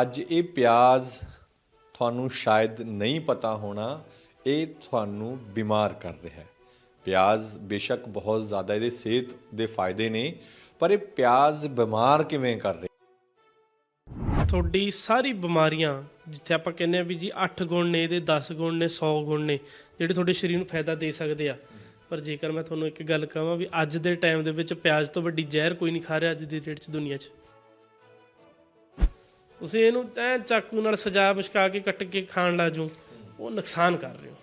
ਅੱਜ ਇਹ ਪਿਆਜ਼ ਤੁਹਾਨੂੰ ਸ਼ਾਇਦ ਨਹੀਂ ਪਤਾ ਹੋਣਾ, ਇਹ ਤੁਹਾਨੂੰ ਬਿਮਾਰ ਕਰ ਰਿਹਾ ਹੈ। ਪਿਆਜ਼ ਬੇਸ਼ੱਕ ਬਹੁਤ ਜ਼ਿਆਦਾ ਇਹਦੇ ਸਿਹਤ ਦੇ ਫਾਇਦੇ ਨੇ, ਪਰ ਇਹ ਪਿਆਜ਼ ਬਿਮਾਰ ਕਿਵੇਂ ਕਰ ਰਿਹਾ? ਤੁਹਾਡੀ ਸਾਰੀ ਬਿਮਾਰੀਆਂ, ਜਿੱਥੇ ਆਪਾਂ ਕਹਿੰਦੇ ਆ ਵੀ ਜੀ 8 ਗੁਣ ਨੇ, ਇਹਦੇ 10 ਗੁਣ ਨੇ 100 ਗੁਣ ਨੇ, ਜਿਹੜੇ ਤੁਹਾਡੇ ਸਰੀਰ ਨੂੰ ਫਾਇਦਾ ਦੇ ਸਕਦੇ ਆ। ਪਰ ਜੇਕਰ ਮੈਂ ਤੁਹਾਨੂੰ ਇੱਕ ਗੱਲ ਕਹਾਂ ਵੀ ਅੱਜ ਦੇ ਟਾਈਮ ਦੇ ਵਿੱਚ ਪਿਆਜ਼ ਤੋਂ ਵੱਡੀ ਜ਼ਹਿਰ ਕੋਈ ਨਹੀਂ ਖਾ ਰਿਹਾ ਅੱਜ ਦੀ ਡੇਟ 'ਚ ਦੁਨੀਆ 'ਚ। ਤੁਸੀਂ ਇਹਨੂੰ ਐ ਚਾਕੂ ਨਾਲ ਸਜਾ ਬਸ਼ਕਾ ਕੇ ਕੱਟ ਕੇ ਖਾਣ ਲੱਜੋ ਉਹ ਨੁਕਸਾਨ ਕਰ ਰਹੇ ਹੋ।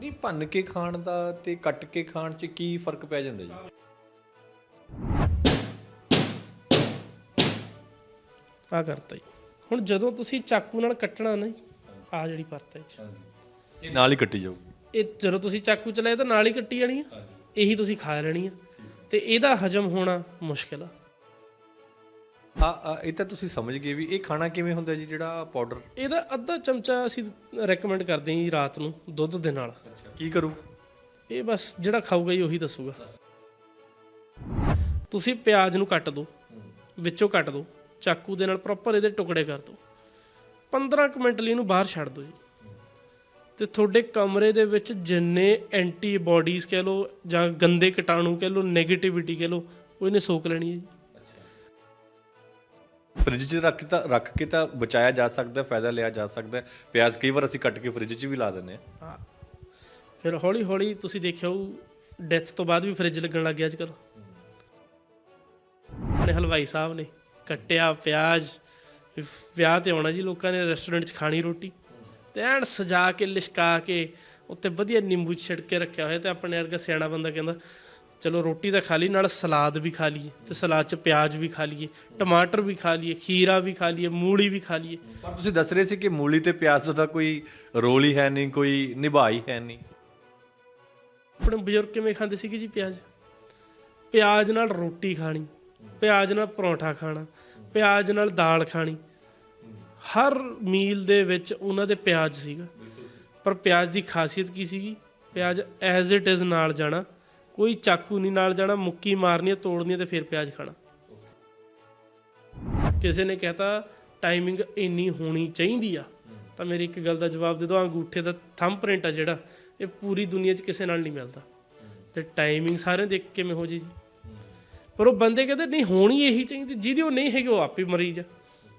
ਨਹੀਂ ਭੰਨ ਕੇ ਖਾਣ ਦਾ ਤੇ ਕੱਟ ਕੇ ਖਾਣ 'ਚ ਕੀ ਫ਼ਰਕ ਪੈ ਜਾਂਦਾ ਜੀ? ਆ ਕਰਤਾ ਜੀ। ਹੁਣ ਜਦੋਂ ਤੁਸੀਂ ਚਾਕੂ ਨਾਲ ਕੱਟਣਾ ਨਾ ਆ ਜਿਹੜੀ ਪਰਤ ਹੈ ਜੀ। ਇਹ ਨਾਲ ਹੀ ਕੱਟੀ ਜਾਊਗੀ। ਇਹ ਜਦੋਂ ਤੁਸੀਂ ਚਾਕੂ ਚਲਾਏ ਤਾਂ ਨਾਲ ਹੀ ਕੱਟੀ ਜਾਣੀ ਆ ਇਹੀ ਤੁਸੀਂ ਖਾ ਲੈਣੀ ਆ ਤੇ ਇਹਦਾ ਹਜਮ ਹੋਣਾ ਮੁਸ਼ਕਿਲ ਆ। ਆ ਇਹ ਤਾਂ ਤੁਸੀਂ ਸਮਝ ਗਏ ਵੀ ਇਹ ਖਾਣਾ ਕਿਵੇਂ ਹੁੰਦਾ ਜੀ ਜਿਹੜਾ ਪਾਊਡਰ ਇਹਦਾ ਅੱਧਾ ਚਮਚਾ ਅਸੀਂ ਰეკਮੈਂਡ ਕਰਦੇ ਹਾਂ ਜੀ ਰਾਤ ਨੂੰ ਦੁੱਧ ਦੇ ਨਾਲ। ਕੀ ਕਰੂ? ਇਹ ਬਸ ਜਿਹੜਾ ਖਾਊਗਾ ਜੀ ਉਹੀ ਦੱਸੂਗਾ। ਤੁਸੀਂ ਪਿਆਜ਼ ਨੂੰ ਕੱਟ ਦਿਓ ਵਿੱਚੋਂ ਕੱਟ ਦਿਓ ਚਾਕੂ ਦੇ ਨਾਲ ਪ੍ਰੋਪਰ ਇਹਦੇ ਟੁਕੜੇ ਕਰ ਦਿਓ 15 ਕੁ ਮਿੰਟ ਲਈ ਇਹਨੂੰ ਬਾਹਰ ਛੱਡ ਦਿਓ ਜੀ। ਤੇ ਤੁਹਾਡੇ ਕਮਰੇ ਦੇ ਵਿੱਚ ਜਿੰਨੇ ਐਂਟੀਬਾਡੀਜ਼ ਕਹਿ ਲਓ ਜਾਂ ਗੰਦੇ ਕੀਟਾਣੂ ਕਹਿ ਲਓ 네ਗੇਟਿਵਿਟੀ ਕਹਿ ਲਓ ਉਹ ਇਹਨੇ ਸੋਕ ਲੈਣੀ ਹੈ ਜੀ। ਫ੍ਰਿਜ 'ਚ ਰੱਖ ਤਾਂ, ਰੱਖ ਕੇ ਤਾਂ ਬਚਾਇਆ ਜਾ ਸਕਦਾ, ਫਾਇਦਾ ਲਿਆ ਜਾ ਸਕਦਾ ਪਿਆਜ਼ ਕਈ ਵਾਰ ਅਸੀਂ ਕੱਟ ਕੇ ਫ੍ਰਿਜ 'ਚ ਵੀ ਲਾ ਦਿੰਦੇ ਆ ਹਾਂ। ਫਿਰ ਹੌਲੀ ਹੌਲੀ ਤੁਸੀਂ ਦੇਖਿਆ ਉਹ ਡੈਥ ਤੋਂ ਬਾਅਦ ਵੀ ਫ੍ਰਿਜ ਲੱਗਣ ਲੱਗ ਗਿਆ ਅੱਜ ਕੱਲ੍ਹ ਆਪਣੇ ਹਲਵਾਈ ਸਾਹਿਬ ਨੇ ਕੱਟਿਆ ਪਿਆਜ਼। ਵਿਆਹ ਤੇ ਆਉਣਾ ਜੀ ਲੋਕਾਂ ਨੇ ਰੈਸਟੋਰੈਂਟ 'ਚ ਖਾਣੀ ਰੋਟੀ। ਤੇ ਐਨ ਸਜਾ ਕੇ, ਲਿਸ਼ਕਾ ਕੇ ਉੱਤੇ ਵਧੀਆ ਨਿੰਬੂ ਛਿੜਕ ਕੇ ਰੱਖਿਆ ਹੋਇਆ ਤੇ ਆਪਣੇ ਵਰਗਾ ਸਿਆਣਾ ਬੰਦਾ ਕਹਿੰਦਾ ਚਲੋ ਰੋਟੀ ਤਾਂ ਖਾ ਲਈ ਨਾਲ ਸਲਾਦ ਵੀ ਖਾ ਲਈਏ ਤੇ ਸਲਾਦ 'ਚ ਪਿਆਜ਼ ਵੀ ਖਾ ਲਈਏ ਟਮਾਟਰ ਵੀ ਖਾ ਲਈਏ ਖੀਰਾ ਵੀ ਖਾ ਲਈਏ ਮੂਲੀ ਵੀ ਖਾ ਲਈਏ। ਪਰ ਤੁਸੀਂ ਦੱਸ ਰਹੇ ਸੀ ਕਿ ਮੂਲੀ ਤੇ ਪਿਆਜ਼ ਦਾ ਤਾਂ ਕੋਈ ਰੋਲ ਹੀ ਹੈ ਨਹੀਂ ਕੋਈ ਨਿਭਾਈ ਹੈ ਨਹੀਂ। ਆਪਣੇ ਬਜ਼ੁਰਗ ਕਿਵੇਂ ਖਾਂਦੇ ਸੀਗੇ ਜੀ ਪਿਆਜ਼? ਪਿਆਜ਼ ਨਾਲ ਰੋਟੀ ਖਾਣੀ ਪਿਆਜ਼ ਨਾਲ ਪਰੌਂਠਾ ਖਾਣਾ ਪਿਆਜ਼ ਨਾਲ ਦਾਲ ਖਾਣੀ। ਹਰ ਮੀਲ ਦੇ ਵਿੱਚ ਉਹਨਾਂ ਦੇ ਪਿਆਜ਼ ਸੀਗਾ। ਪਰ ਪਿਆਜ਼ ਦੀ ਖਾਸੀਅਤ ਕੀ ਸੀਗੀ? ਪਿਆਜ਼ ਐਜ਼ ਇਟ ਇਜ਼ ਨਾਲ ਜਾਣਾ। ਕੋਈ ਚਾਕੂ ਨਹੀਂ, ਨਾਲ ਜਾਣਾ, ਮੁੱਕੀ ਮਾਰਨੀ ਤੋੜਨੀ ਤੇ ਫਿਰ ਪਿਆਜ਼ ਖਾਣਾ। ਕਿਸੇ ਨੇ ਕਹਤਾ ਟਾਈਮਿੰਗ ਇੰਨੀ ਹੋਣੀ ਚਾਹੀਦੀ ਆ। ਤਾਂ ਮੇਰੀ ਇੱਕ ਗੱਲ ਦਾ ਜਵਾਬ ਦੇ ਦਿਓ, ਅੰਗੂਠੇ ਦਾ ਥੰਬ ਪ੍ਰਿੰਟ ਆ ਜਿਹੜਾ, ਇਹ ਪੂਰੀ ਦੁਨੀਆ 'ਚ ਕਿਸੇ ਨਾਲ ਨਹੀਂ ਮਿਲਦਾ। ਤੇ ਟਾਈਮਿੰਗ ਸਾਰਿਆਂ ਦੇ ਕਿਵੇਂ ਹੋ ਜੀ ਜੀ ਪਰ ਉਹ ਬੰਦੇ ਕਹਿੰਦੇ, ਨਹੀਂ, ਹੋਣੀ ਇਹੀ ਚਾਹੀਦੀ, ਜਿਹਦੀ ਉਹ ਨਹੀਂ ਹੈਗੀ, ਉਹ ਆਪੇ ਮਰੀਜ਼ ਆ।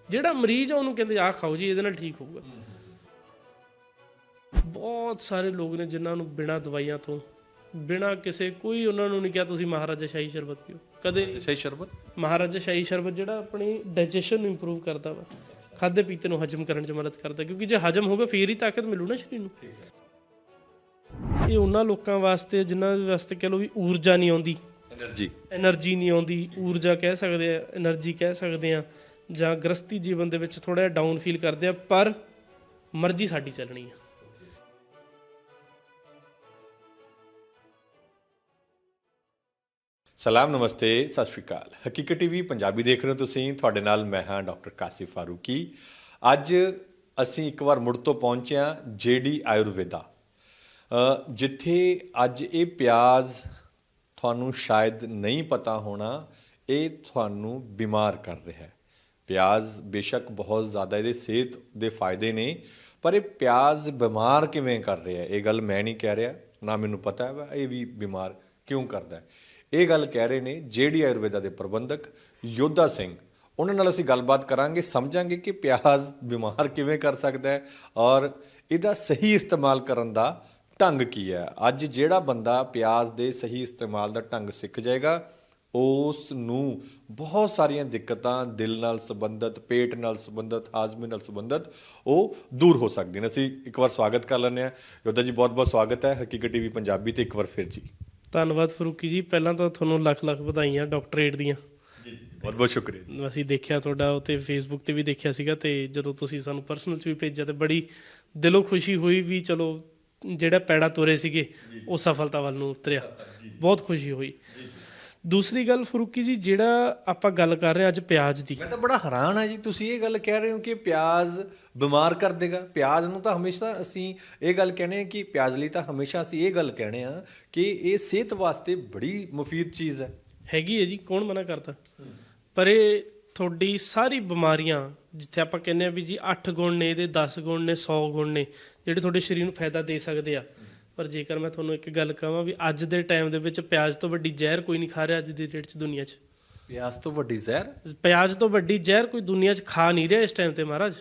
ਜਿਹੜਾ ਮਰੀਜ਼ ਆ, ਉਹਨੂੰ ਕਹਿੰਦੇ, ਆਹ ਖਾਓ ਜੀ, ਇਹਦੇ ਨਾਲ ਠੀਕ ਹੋਊਗਾ। ਬਹੁਤ ਸਾਰੇ ਲੋਕ ਨੇ ਜਿਨ੍ਹਾਂ ਨੂੰ ਬਿਨਾਂ ਦਵਾਈਆਂ ਤੋਂ ਬਿਨਾ ਕਿਸੇ ਕੋਈ ਉਹਨਾਂ ਨੂੰ ਨਹੀਂ ਕਿਹਾ ਤੁਸੀਂ ਮਹਾਰਾਜਾ ਸ਼ਾਹੀ ਸ਼ਰਬਤ ਪੀਓ। ਕਦੇ ਸ਼ਾਹੀ ਸ਼ਰਬਤ? ਮਹਾਰਾਜਾ ਸ਼ਾਹੀ ਸ਼ਰਬਤ ਜਿਹੜਾ ਆਪਣੀ ਡਾਈਜੈਸ਼ਨ ਨੂੰ ਇੰਪਰੂਵ ਕਰਦਾ ਵਾ। ਖਾਦੇ ਪੀਤੇ ਨੂੰ ਹਜਮ ਕਰਨ 'ਚ ਮਦਦ ਕਰਦਾ ਕਿਉਂਕਿ ਜੇ ਹਜਮ ਹੋਗਾ ਫੇਰ ਹੀ ਤਾਕਤ ਮਿਲੂ ਨਾ ਸਰੀਰ ਨੂੰ। ਇਹ ਉਹਨਾਂ ਲੋਕਾਂ ਵਾਸਤੇ ਜਿਨ੍ਹਾਂ ਦੇ ਵਾਸਤੇ ਕਹ ਲੋ ਵੀ ਊਰਜਾ ਨਹੀਂ ਆਉਂਦੀ। એનર્ਜੀ એનર્ਜੀ ਨਹੀਂ ਆਉਂਦੀ ਊਰਜਾ ਕਹਿ ਸਕਦੇ ਆ એનર્ਜੀ ਕਹਿ ਸਕਦੇ ਆ ਜਾਂ ਗ੍ਰਸਤੀ ਜੀਵਨ ਦੇ ਵਿੱਚ ਥੋੜਾ ਜਿਹਾ ਡਾਊਨ ਫੀਲ ਕਰਦੇ ਆ ਪਰ ਮਰਜ਼ੀ ਸਾਡੀ ਚੱਲਣੀ ਆ। ਸਲਾਮ, ਨਮਸਤੇ, ਸਤਿ ਸ਼੍ਰੀ ਅਕਾਲ। ਹਕੀਕਤ ਟੀਵੀ ਪੰਜਾਬੀ ਦੇਖ ਰਹੇ ਹੋ ਤੁਸੀਂ। ਤੁਹਾਡੇ ਨਾਲ ਮੈਂ ਹਾਂ ਡਾਕਟਰ ਕਾਸਿਫ ਫਾਰੂਕੀ। ਅੱਜ ਅਸੀਂ ਇੱਕ ਵਾਰ ਮੁੜ ਤੋਂ ਪਹੁੰਚੇ ਹਾਂ ਜੇਡੀ ਆਯੁਰਵੇਦਾ। ਜਿੱਥੇ ਅੱਜ ਇਹ ਪਿਆਜ਼ ਤੁਹਾਨੂੰ ਸ਼ਾਇਦ ਨਹੀਂ ਪਤਾ ਹੋਣਾ, ਇਹ ਤੁਹਾਨੂੰ ਬਿਮਾਰ ਕਰ ਰਿਹਾ ਹੈ। ਪਿਆਜ਼ ਬੇਸ਼ੱਕ ਬਹੁਤ ਜ਼ਿਆਦਾ ਇਹਦੇ ਸਿਹਤ ਦੇ ਫਾਇਦੇ ਨੇ, ਪਰ ਇਹ ਪਿਆਜ਼ ਬਿਮਾਰ ਕਿਵੇਂ ਕਰ ਰਿਹਾ ਇਹ ਗੱਲ ਮੈਂ ਨਹੀਂ ਕਹਿ ਰਿਹਾ, ਨਾ ਮੈਨੂੰ ਪਤਾ ਹੈ ਵਾ ਇਹ ਵੀ ਬਿਮਾਰ ਕਿਉਂ ਕਰਦਾ ਹੈ? ਇਹ ਗੱਲ ਕਹਿ ਰਹੇ ਨੇ ਜੇਡੀ ਆਯੁਰਵੇਦਾ ਦੇ ਪ੍ਰਬੰਧਕ ਯੋਧਾ ਸਿੰਘ। ਉਹਨਾਂ ਨਾਲ ਅਸੀਂ ਗੱਲਬਾਤ ਕਰਾਂਗੇ, ਸਮਝਾਂਗੇ ਕਿ ਪਿਆਜ਼ ਬਿਮਾਰ ਕਿਵੇਂ ਕਰ ਸਕਦਾ ਹੈ ਔਰ ਇਹਦਾ ਸਹੀ ਇਸਤੇਮਾਲ ਕਰਨ ਦਾ ਢੰਗ ਕੀ ਹੈ। ਅੱਜ ਜਿਹੜਾ ਬੰਦਾ ਪਿਆਜ਼ ਦੇ ਸਹੀ ਇਸਤੇਮਾਲ ਦਾ ਢੰਗ ਸਿੱਖ ਜਾਏਗਾ, ਉਸ ਨੂੰ ਬਹੁਤ ਸਾਰੀਆਂ ਦਿੱਕਤਾਂ ਦਿਲ ਨਾਲ ਸੰਬੰਧਿਤ, ਪੇਟ ਨਾਲ ਸੰਬੰਧਿਤ, ਹਾਜ਼ਮੇ ਨਾਲ ਸੰਬੰਧਿਤ ਉਹ ਦੂਰ ਹੋ ਸਕਦੀਆਂ ਨੇ। ਅਸੀਂ ਇੱਕ ਵਾਰ ਸਵਾਗਤ ਕਰ ਲੈਂਦੇ ਹਾਂ। ਯੋਧਾ ਜੀ ਬਹੁਤ ਬਹੁਤ ਸਵਾਗਤ ਹੈ। ਹਕੀਕਤ ਟੀਵੀ ਪੰਜਾਬੀ ਤੇ ਇੱਕ ਵਾਰ ਫਿਰ ਜੀ। ਧੰਨਵਾਦ ਫਰੂਕੀ ਜੀ ਪਹਿਲਾਂ ਤਾਂ ਤੁਹਾਨੂੰ ਲੱਖ ਲੱਖ ਵਧਾਈਆਂ ਡਾਕਟਰੇਟ ਦੀਆਂ। ਜੀ ਬਹੁਤ ਬਹੁਤ ਸ਼ੁਕਰੀਆ ਅਸੀਂ ਦੇਖਿਆ ਤੁਹਾਡਾ ਉਤੇ ਫੇਸਬੁੱਕ ਤੇ ਵੀ ਦੇਖਿਆ ਸੀਗਾ ਤੇ ਜਦੋਂ ਤੁਸੀਂ ਸਾਨੂੰ ਪਰਸਨਲ ਚ ਵੀ ਭੇਜਿਆ ਤੇ ਬੜੀ ਦਿਲੋਂ ਖੁਸ਼ੀ ਹੋਈ ਵੀ ਚਲੋ ਜਿਹੜਾ ਪੈੜਾ ਤੁਰੇ ਸੀਗੇ ਉਹ ਸਫਲਤਾ ਵੱਲ ਨੂੰ ਉਤਰਿਆ। ਬਹੁਤ ਖੁਸ਼ੀ ਹੋਈ। ਦੂਸਰੀ ਗੱਲ ਫਰੂਕੀ ਜੀ ਜਿਹੜਾ ਆਪਾਂ ਗੱਲ ਕਰ ਰਹੇ ਅੱਜ ਪਿਆਜ਼ ਦੀ। ਮੈਂ ਤਾਂ ਬੜਾ ਹੈਰਾਨ ਆ ਜੀ ਤੁਸੀਂ ਇਹ ਗੱਲ ਕਹਿ ਰਹੇ ਹੋ ਕਿ ਪਿਆਜ਼ ਬਿਮਾਰ ਕਰ ਦੇਗਾ। ਪਿਆਜ਼ ਨੂੰ ਤਾਂ ਹਮੇਸ਼ਾ ਅਸੀਂ ਇਹ ਗੱਲ ਕਹਿੰਦੇ ਕਿ ਪਿਆਜ਼ ਲਈ ਤਾਂ ਹਮੇਸ਼ਾ ਅਸੀਂ ਇਹ ਗੱਲ ਕਹਿੰਦੇ ਆ ਕਿ ਇਹ ਸਿਹਤ ਵਾਸਤੇ ਬੜੀ ਮੁਫੀਦ ਚੀਜ਼ ਹੈ। ਹੈਗੀ ਹੈ ਜੀ ਕੌਣ ਮਨਾ ਕਰਦਾ? ਪਰ ਇਹ ਤੁਹਾਡੀ ਸਾਰੀ ਬਿਮਾਰੀਆਂ ਜਿੱਥੇ ਆਪਾਂ ਕਹਿੰਦੇ ਆ ਵੀ ਜੀ 8 ਗੁਣ ਨੇ ਇਹਦੇ 10 ਗੁਣ ਨੇ 100 ਗੁਣ ਨੇ ਜਿਹੜੇ ਤੁਹਾਡੇ ਸਰੀਰ ਨੂੰ ਫਾਇਦਾ ਦੇ ਸਕਦੇ ਆ ਪਰ ਜੇਕਰ ਮੈਂ ਤੁਹਾਨੂੰ ਇੱਕ ਗੱਲ ਕਹਾਂ ਵੀ ਅੱਜ ਦੇ ਟਾਈਮ ਦੇ ਵਿੱਚ ਪਿਆਜ਼ ਤੋਂ ਵੱਡੀ ਜ਼ਹਿਰ ਕੋਈ ਨਹੀਂ ਖਾ ਰਿਹਾ ਅੱਜ ਦੀ ਡੇਟ 'ਚ ਦੁਨੀਆ 'ਚ। ਪਿਆਸ ਤੋਂ ਵੱਡੀ ਜ਼ਹਿਰ? ਪਿਆਜ਼ ਤੋਂ ਵੱਡੀ ਜ਼ਹਿਰ ਕੋਈ ਦੁਨੀਆ 'ਚ ਖਾ ਨਹੀਂ ਰਿਹਾ ਇਸ ਟਾਈਮ ਤੇ ਮਹਾਰਾਜ।